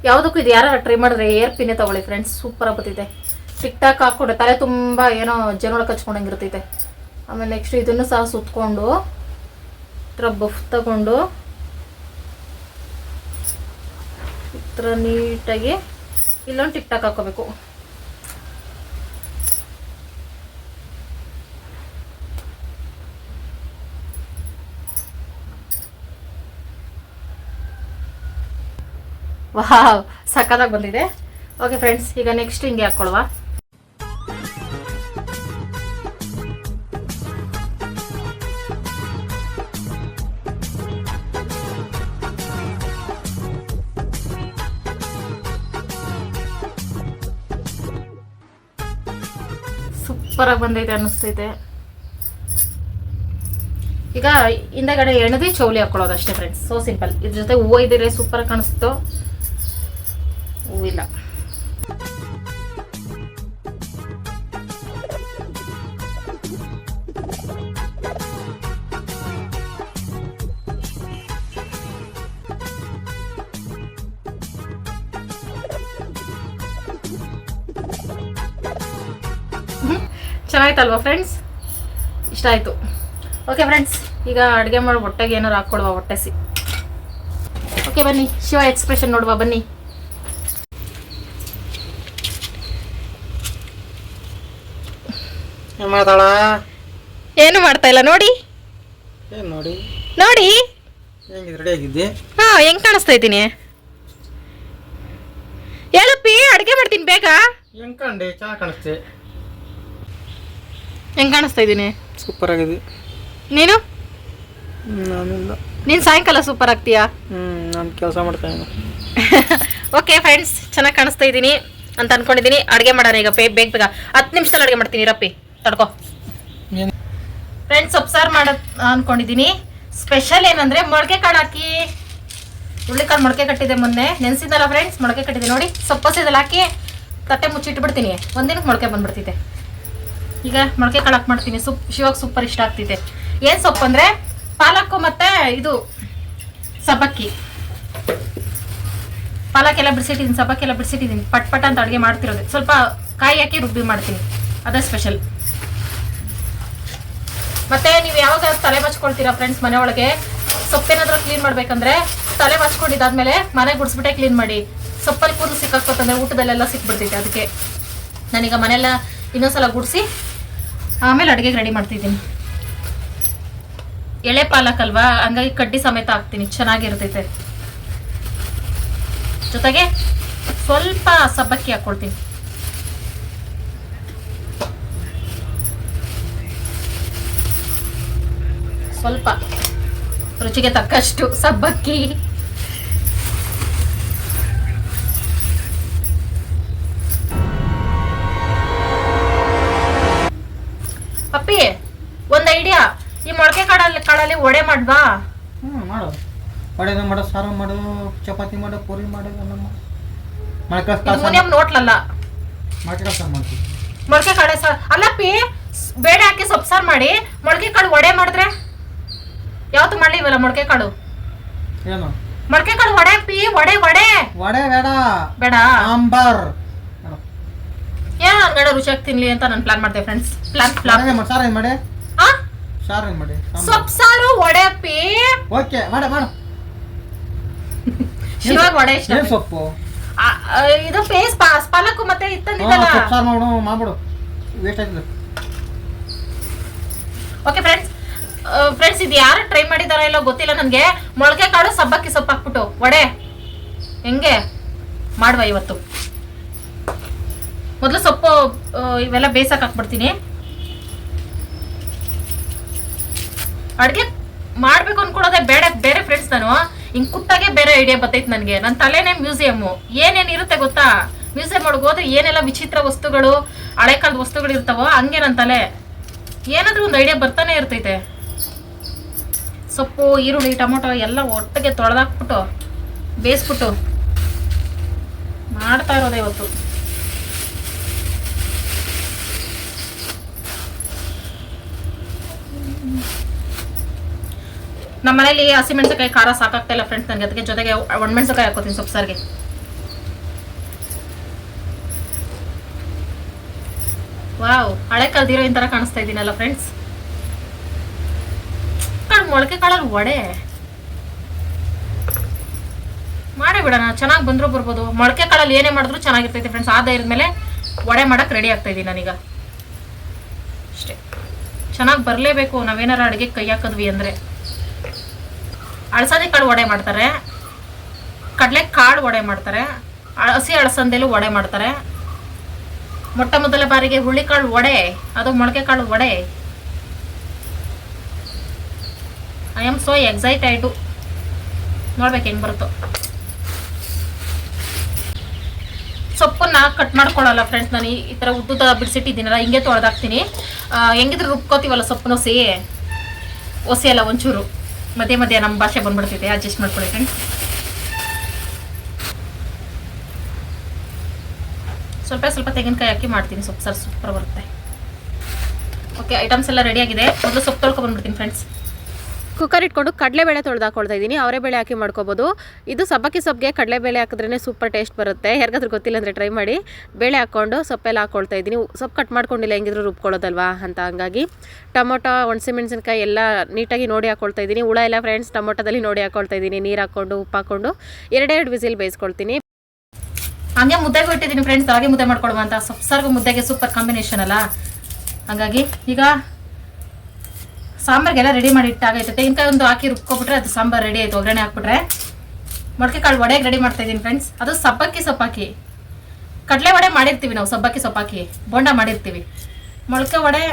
ಯಾವುದಕ್ಕೂ ಇದು ಯಾರು ಟ್ರೈ ಮಾಡಿದ್ರೆ ಏರ್ ಪಿನ್ನೇ ತಗೊಳ್ಳಿ ಫ್ರೆಂಡ್ಸ್ ಸೂಪರ್ ಬರ್ತಿದೆ ಟಿಕ್ ಟಾಕ್ ಹಾಕ್ಕೊಂಡೆ ತಲೆ ತುಂಬ ಏನೋ ಜನೊಳಗೆ ಹಚ್ಕೊಂಡಂಗಿರ್ತೈತೆ ಆಮೇಲೆ ನೆಕ್ಸ್ಟ್ ಇದನ್ನು ಸಹ ಸುತ್ಕೊಂಡು ಥರ ಬಫ್ ತಗೊಂಡು ಈ ನೀಟಾಗಿ ಇಲ್ಲೊಂದು ಟಿಕ್ ಟಾಕ್ ಹಾಕೋಬೇಕು ವಾವ್ ಸಕ್ಕದಾಗಿ ಬಂದಿದೆ. ಓಕೆ ಫ್ರೆಂಡ್ಸ್ ಈಗ ನೆಕ್ಸ್ಟ್ ಹಿಂಗೆ ಹಾಕ್ಕೊಳ್ವಾ ಸೂಪರ್ ಆಗಿ ಬಂದೈತೆ ಅನ್ನಿಸ್ತೈತೆ. ಈಗ ಹಿಂದೆಗಡೆ ಎಣದಿ ಚೌಲಿ ಹಾಕೊಳ್ಳೋದು ಅಷ್ಟೇ ಫ್ರೆಂಡ್ಸ್ ಸೋ ಸಿಂಪಲ್ ಇದ್ರ ಜೊತೆ ಹೂವು ಇದ್ದರೆ ಸೂಪರ್ ಕಾಣಿಸ್ತು. ಹೂವಿಲ್ಲ ಹ್ಮ್. ಚೆನ್ನಾಯ್ತಲ್ವಾ ಫ್ರೆಂಡ್ಸ್ ಇಷ್ಟ ಆಯಿತು ಓಕೆ ಫ್ರೆಂಡ್ಸ್ ಈಗ ಅಡುಗೆ ಮಾಡೋ ಹೊಟ್ಟೆಗೆ ಏನಾರು ಹಾಕ್ಕೊಡುವ ಹೊಟ್ಟೆ ಸಿ ಓಕೆ ಬನ್ನಿ ಶಿವ ಎಕ್ಸ್ಪ್ರೆಷನ್ ನೋಡುವ ಬನ್ನಿ ಏನ್ ಮಾಡ್ತಾಳ ಏನು ಮಾಡ್ತಾ ಇಲ್ಲ ನೋಡಿ. ಏನ್ ನೋಡಿ? ನೋಡಿ. ಹೆಂಗಿದ್ ರೆಡಿ ಆಗಿದ್ದಿ? ಹಾ ಹೆಂಗ್ ಕಾಣಿಸ್ತಾ ಇದ್ದೀನಿ? ಹೇಳಪ್ಪಿ ಅಡುಗೆ ಮಾಡ್ತೀನಿ ಬೇಗ. ಹೆಂಗ್ ಕಂಡೆ? ಚಾ ಕಾಣಿಸ್ತೆ. ಹೆಂಗ್ ಕಾಣಿಸ್ತಾ ಇದ್ದೀನಿ? ಸೂಪರ್ ಆಗಿದೆ. ನೀನು? ನಾನಿಲ್ಲ. ನೀನು ಸಾಯಂಕಾಲ ಸೂಪರ್ ಆಗ್ತೀಯಾ? ಹ್ಮ್ ನಾನು ಕೆಲಸ ಮಾಡ್ತಾ ಇದ್ದೀನಿ. ಓಕೆ ಫ್ರೆಂಡ್ಸ್ ಚೆನ್ನಾಗಿ ಕಾಣಿಸ್ತಾ ಇದ್ದೀನಿ ಅಂತ ಅನ್ಕೊಂಡಿದ್ದೀನಿ. ಅಡುಗೆ ಮಾಡೋಣ ಈಗ ಬೇಗ ಬೇಗ ಬೇಗ. ಹತ್ತು ನಿಮಿಷದಲ್ಲಿ ಅಡುಗೆ ಮಾಡ್ತೀನಿ ರಪ್ಪಿ ತಡ್ಕೋ. ಫ್ರೆಂಡ್ಸ್ ಸೊಪ್ಸಾರು ಮಾಡ ಅನ್ಕೊಂಡಿದ್ದೀನಿ ಸ್ಪೆಷಲ್ ಏನಂದ್ರೆ ಮೊಳಕೆ ಕಾಳು ಹಾಕಿ ಹುಳ್ಳಿಕಾಳು ಮೊಳಕೆ ಕಟ್ಟಿದೆ ಮೊನ್ನೆ. ನೆನೆಸಿದ್ದಲ್ಲ ಫ್ರೆಂಡ್ಸ್ ಮೊಳಕೆ ಕಟ್ಟಿದೆ ನೋಡಿ. ಸೊಪ್ಪು ಹಸಿದಲ್ಲಿ ಹಾಕಿ ತಟ್ಟೆ ಮುಚ್ಚಿಟ್ಬಿಡ್ತೀನಿ ಒಂದಿನಕ್ಕೆ ಮೊಳಕೆ ಬಂದ್ಬಿಡ್ತೈತೆ. ಈಗ ಮೊಳಕೆ ಕಾಳು ಹಾಕಿ ಮಾಡ್ತೀನಿ. ಸೂಪ್ ಶಿವಾಗ ಸೂಪರ್ ಇಷ್ಟ ಆಗ್ತೈತೆ. ಏನು ಸೊಪ್ಪು ಅಂದರೆ ಪಾಲಕ್ಕು ಮತ್ತು ಇದು ಸಬ್ಬಕ್ಕಿ. ಪಾಲಕ್ಕೆಲ್ಲ ಬಿಡಿಸಿಟ್ಟಿದ್ದೀನಿ ಸಬ್ಬಕ್ಕೆಲ್ಲ ಬಿಡಿಸಿಟ್ಟಿದ್ದೀನಿ ಪಟ್ ಪಟ್ ಅಂತ ಅಡುಗೆ ಮಾಡ್ತಿರೋದು. ಸ್ವಲ್ಪ ಕಾಯಿ ಹಾಕಿ ರುಬ್ಬಿ ಮಾಡ್ತೀನಿ. ಅದೇ ಸ್ಪೆಷಲ್ ಮತ್ತೆ ನೀವು ಯಾವಾಗ ತಲೆ ಬಚ್ಕೊಳ್ತೀರಾ ಫ್ರೆಂಡ್ಸ್ ಮನೆ ಒಳಗೆ ಸೊಪ್ಪೇನಾದ್ರೂ ಕ್ಲೀನ್ ಮಾಡ್ಬೇಕಂದ್ರೆ ತಲೆ ಬಚ್ಕೊಂಡಿದ್ದಾದ್ಮೇಲೆ ಮನೆ ಗುಡ್ಸ್ಬಿಟ್ಟೆ ಕ್ಲೀನ್ ಮಾಡಿ. ಸೊಪ್ಪಲ್ಲಿ ಕೂದಲು ಸಿಕ್ಕಾಕ್ತಂದ್ರೆ ಊಟದಲ್ಲೆಲ್ಲ ಸಿಕ್ಬಿಡ್ತೈತೆ ಅದಕ್ಕೆ. ನಾನೀಗ ಮನೆಲ್ಲ ಇನ್ನೊಂದ್ಸಲ ಗುಡಿಸಿ ಆಮೇಲೆ ಅಡುಗೆಗೆ ರೆಡಿ ಮಾಡ್ತಿದ್ದೀನಿ. ಎಳೆ ಪಾಲಕ್ ಅಲ್ವಾ ಹಂಗಾಗಿ ಕಡ್ಡಿ ಸಮೇತ ಹಾಕ್ತೀನಿ, ಚೆನ್ನಾಗಿರ್ತೈತೆ. ಜೊತೆಗೆ ಸ್ವಲ್ಪ ಸಬ್ಬಕ್ಕಿ ಹಾಕ್ಕೊಳ್ತೀನಿ. ಸ್ವಲ್ಪ ರುಚಿಗೆ ತಕ್ಕಷ್ಟು ಸಬ್ಬಕ್ಕಿ. ಅಪ್ಪಿ ಒಂದ್ ಐಡಿಯಾ ಈ ಮೊಳಕೆ ಕಾಳಲ್ಲಿ ಕಾಳಲ್ಲಿ ಒಡೆ ಮಾಡ್ವಾ? ಹ್ಞೂ ಮಾಡು. ಒಡೆದು ಮಾಡು ಸಾರು ಮಾಡು ಚಪಾತಿ ಮಾಡು ಪೂರಿ ಮಾಡು ಮೊಳಕೆ ನೋಟ್ಲಲ್ಲ? ಮೊಳಕೆ ಸಾರು ಮಾಡ್ತೀವಿ. ಮೊಳಕೆ ಕಾಳೆ ಸರ್. ಅಲ್ಲಪ್ಪಿ ಬೇಳೆ ಹಾಕಿ ಸೊಪ್ಪು ಸಾರು ಮಾಡಿ ಮೊಳಕೆ ಕಾಳು ಒಡೆ ಮಾಡಿದ್ರೆ? ಯಾವತ್ತು ಮಾಡ್ಲಿವಲ್ಲ ಮೊಳಕೆ ಕಾಳು. ಏನು? ಮೊಳಕೆ ಕಾಳು ವಡೆ ಪಿ ವಡೆ ವಡೆ. ವಡೆ ಬೇಡ. ಬೇಡ. ಸಾಂಬಾರ್. ಏ ಏನೋ ಒಂದ್ಗಡೆ ರುಚಿಯಾಗಿ ತಿನ್ಲಿ ಅಂತ ನಾನು ಪ್ಲಾನ್ ಮಾಡ್ದೆ ಫ್ರೆಂಡ್ಸ್ ಪ್ಲಾನ್ ಪ್ಲಾನ್ ಸಾರು ಸಾರು ಏನು ಮಾಡಿ? ಆ? ಸಾರು ಏನು ಮಾಡಿ? ಸೊಪ್ಪು ಸಾರು ಒಡೆ ಅಪ್ಪಿ ಓಕೆ ಮಾಡು ಮಾಡು. (laughs) ಶಿವಾಗ ವಡೆ ಇಷ್ಟ ಏನು ಸೊಪ್ಪು? ಇದು ಪೇಸ್ ಪಾಲಕ್ಕು ಮತ್ತೆ ಇತ್ತಂದಿದ್ದಲ್ಲ ಸೊಪ್ಪು ಸಾರು ಮಾಡು ಮಾಡ್ಬಿಡು ವೇಸ್ಟ್ ಆಯ್ತದೆ. ಓಕೆ ಫ್ರೆಂಡ್ಸ್ ಫ್ರೆಂಡ್ಸ್ ಇದು ಯಾರು ಟ್ರೈ ಮಾಡಿದಾರ ಇಲ್ಲೋ ಗೊತ್ತಿಲ್ಲ ನನಗೆ. ಮೊಳಕೆ ಕಾಳು ಸಬ್ಬಕ್ಕಿ ಸೊಪ್ಪು ಹಾಕ್ಬಿಟ್ಟು ವಡೆ. ಹೆಂಗೆ? ಮಾಡುವ ಇವತ್ತು. ಮೊದಲು ಸೊಪ್ಪು ಇವೆಲ್ಲ ಬೇಯಿಸಕ್ಕೆ ಹಾಕ್ಬಿಡ್ತೀನಿ. ಅಡುಗೆ ಮಾಡಬೇಕು ಅನ್ಕೊಳ್ಳೋದೇ ಬೇಡ. ಬೇರೆ ಫ್ರೆಂಡ್ಸ್ ನಾನು. ಹಿಂಗೆ ಕುತ್ತಾಗೆ ಬೇರೆ ಐಡಿಯಾ ಬರ್ತೈತೆ ನನಗೆ. ನನ್ನ ತಲೆನೇ ಮ್ಯೂಸಿಯಮ್ಮು ಏನೇನು ಇರುತ್ತೆ ಗೊತ್ತಾ? ಮ್ಯೂಸಿಯಂ ಒಳಗೆ ಹೋದ್ರೆ ಏನೆಲ್ಲ ವಿಚಿತ್ರ ವಸ್ತುಗಳು, ಹಳೆ ಕಾಲದ ವಸ್ತುಗಳು ಇರ್ತಾವೋ ಹಂಗೆ ನನ್ನ ತಲೆ. ಏನಾದ್ರೂ ಒಂದು ಐಡಿಯಾ ಬರ್ತಾನೆ ಇರ್ತೈತೆ. ಸೊಪ್ಪು, ಈರುಳ್ಳಿ, ಟೊಮೊಟೊ ಎಲ್ಲ ಒಟ್ಟಿಗೆ ತೊಳೆದಾಕ್ಬಿಟ್ಟು ಬೇಯಿಸ್ಬಿಟ್ಟು ಮಾಡ್ತಾ ಇರೋದೇ ಇವತ್ತು. ನಮ್ಮ ಮನೇಲಿ ಹಸಿಮೆಣಸಿನಕಾಯಿ ಖಾರ ಸಾಕಾಗ್ತಾ ಇಲ್ಲ ಫ್ರೆಂಡ್ಸ್ ನನಗೆ, ಅದಕ್ಕೆ ಜೊತೆಗೆ ಒಣಮೆಣಸಿನಕಾಯಿ ಹಾಕೋತೀನಿ ಸೊಪ್ಪು ಸಾರಿಗೆ. ವಾವ್, ಹಳೆ ಕಾಲದ ಇಂಥರ ಥರ ಕಾಣಿಸ್ತಾ ಇದ್ದೀನಲ್ಲ ಫ್ರೆಂಡ್ಸ್ ಮೊಳಕೆ ಕಾಳಲ್ಲಿ ವಡೆ. ಮಾಡೇ ಬಿಡೋಣ, ಚೆನ್ನಾಗಿ ಬಂದರೂ ಬರ್ಬೋದು. ಮೊಳಕೆ ಕಾಳಲ್ಲಿ ಏನೇ ಮಾಡಿದ್ರು ಚೆನ್ನಾಗಿರ್ತೈತೆ ಫ್ರೆಂಡ್ಸ್ ಆದ ಮೇಲೆ ವಡೆ ಮಾಡಕ್ಕೆ ರೆಡಿ ಆಗ್ತಾ ಇದ್ದೀನಿ ನಾನೀಗ. ಅಷ್ಟೇ. ಚೆನ್ನಾಗಿ ಬರಲೇಬೇಕು. ನಾವೇನಾರು ಅಡುಗೆ ಕೈ ಹಾಕಿದ್ವಿ ಅಂದರೆ. ಅಳಸಂದೆ ಕಾಳು ವಡೆ ಮಾಡ್ತಾರೆ. ಕಡಲೆ ಕಾಳು ವಡೆ ಮಾಡ್ತಾರೆ. ಹಸಿ ಅಳಸಂದೆಲು ವಡೆ ಮಾಡ್ತಾರೆ. ಮೊಟ್ಟ ಮೊದಲ ಬಾರಿಗೆ ಹುಳ್ಳಿಕಾಳು ವಡೆ, ಅದು ಮೊಳಕೆ ಕಾಳು vada. I am so excited ನೋಡ್ಬೇಕು ಹೆಂಗೆ ಬರುತ್ತೋ. ಸೊಪ್ಪನ್ನ ಕಟ್ ಮಾಡ್ಕೊಳ್ಳಲ್ಲ ಫ್ರೆಂಡ್ಸ್ ನಾನು, ಈ- ಥರ ಉದ್ದುದ ಬಿಡಿಸಿಟ್ಟಿದ್ದೀನಲ್ಲ, ಹಿಂಗೆ ತೊಳೆದಾಕ್ತೀನಿ. ಹೆಂಗಿದ್ರೆ ರುಬ್ಕೋತೀವಲ್ಲ ಸೊಪ್ಪನ ಸೇ ಒಸಿ ಅಲ್ಲ, ಒಂಚೂರು. ಮಧ್ಯೆ ಮಧ್ಯೆ ನಮ್ಮ ಭಾಷೆ ಬಂದ್ಬಿಡ್ತಿದೆ ಅಡ್ಜಸ್ಟ್ ಮಾಡ್ಕೊಳ್ಳಿ ಫ್ರೆಂಡ್ಸ್ ಸ್ವಲ್ಪ ಸ್ವಲ್ಪ ತೆಂಗಿನಕಾಯಿ ಹಾಕಿ ಮಾಡ್ತೀನಿ, ಸೊಪ್ಪು ಸರ್ ಸೂಪರ್ ಬರುತ್ತೆ. ಓಕೆ ಐಟಮ್ಸ್ ಎಲ್ಲ ರೆಡಿಯಾಗಿದೆ ಮೊದಲು ಸೊಪ್ಪು ತೊಳ್ಕೊ ಬಂದ್ಬಿಡ್ತೀನಿ ಫ್ರೆಂಡ್ಸ್ ಕುಕ್ಕರ್ ಇಟ್ಕೊಂಡು ಕಡಲೆಬೇಳೆ ತೊಳೆದು ಹಾಕೊಳ್ತಾ ಇದ್ದೀನಿ. ಅವರೇ ಬೇಳೆ ಹಾಕಿ ಮಾಡ್ಕೋಬೋದು. ಇದು ಸಬ್ಬಕ್ಕಿ ಸೊಪ್ಪಿಗೆ ಕಡಲೆಬೇಳೆ ಹಾಕಿದ್ರೇ ಸೂಪರ್ ಟೇಸ್ಟ್ ಬರುತ್ತೆ. ಯಾರಿಗಾದ್ರೂ ಗೊತ್ತಿಲ್ಲ ಅಂದರೆ ಟ್ರೈ ಮಾಡಿ. ಬೇಳೆ ಹಾಕ್ಕೊಂಡು ಸೊಪ್ಪೆಲ್ಲ ಹಾಕ್ಕೊಳ್ತಾ ಇದ್ದೀನಿ. ಸೊಪ್ಪು ಕಟ್ ಮಾಡ್ಕೊಂಡಿಲ್ಲ, ಹೆಂಗಿದ್ರು ರುಬ್ಕೊಳ್ಳೋದಲ್ವಾ ಅಂತ ಹಂಗಾಗಿ. ಟೊಮೊಟೊ ಒಣಸಿಮೆಣಸಿನ್ಕಾಯಿ ಎಲ್ಲ ನೀಟಾಗಿ ನೋಡಿ ಹಾಕ್ಕೊಳ್ತಾ ಇದ್ದೀನಿ. ಹುಳ ಎಲ್ಲ ಫ್ರೆಂಡ್ಸ್ ಟೊಮೊಟೊದಲ್ಲಿ ನೋಡಿ ಹಾಕ್ಕೊಳ್ತಾ ಇದ್ದೀನಿ. ನೀರು ಹಾಕ್ಕೊಂಡು, ಉಪ್ಪು ಹಾಕ್ಕೊಂಡು. ಎರಡೆರಡು ವಿಸಿಲ್ ಬೇಯಿಸ್ಕೊಳ್ತೀನಿ. ಹಂಗೆ ಮುದ್ದೆಗೂ ಇಟ್ಟಿದ್ದೀನಿ ಫ್ರೆಂಡ್ಸ್ ರಾಗಿ ಮುದ್ದೆ ಮಾಡ್ಕೊಡುವ ಅಂತ. ಸಾರ್ಗೂ ಮುದ್ದೆಗೆ ಸೂಪರ್ ಕಾಂಬಿನೇಷನ್ ಅಲ್ಲ. ಹಾಗಾಗಿ ಈಗ ಸಾಂಬಾರ್ಗೆಲ್ಲ ರೆಡಿ ಮಾಡಿ ಇಟ್ಟಾಗೈತೆ. ತೆಂಗಿನಕಾಯಿ ಒಂದು ಹಾಕಿ ರುಬ್ಕೊಬಿಟ್ರೆ ಅದು ಸಾಂಬಾರು ರೆಡಿ ಆಯ್ತು, ಒಗ್ಗರಣೆ ಹಾಕ್ಬಿಟ್ರೆ. ಮೊಳಕೆ ಕಾಳು ವಡೆಗೆ ರೆಡಿ ಮಾಡ್ತಾ ಇದ್ದೀನಿ ಫ್ರೆಂಡ್ಸ್ ಅದು ಸಬ್ಬಕ್ಕಿ ಸೊಪ್ಪಾಕಿ ಕಡಲೆ ವಡೆ ಮಾಡಿರ್ತೀವಿ ನಾವು, ಸಬ್ಬಕ್ಕಿ ಸೊಪ್ಪಾಕಿ ಬೋಂಡ ಮಾಡಿರ್ತೀವಿ. ಮೊಳಕೆ ವಡೆ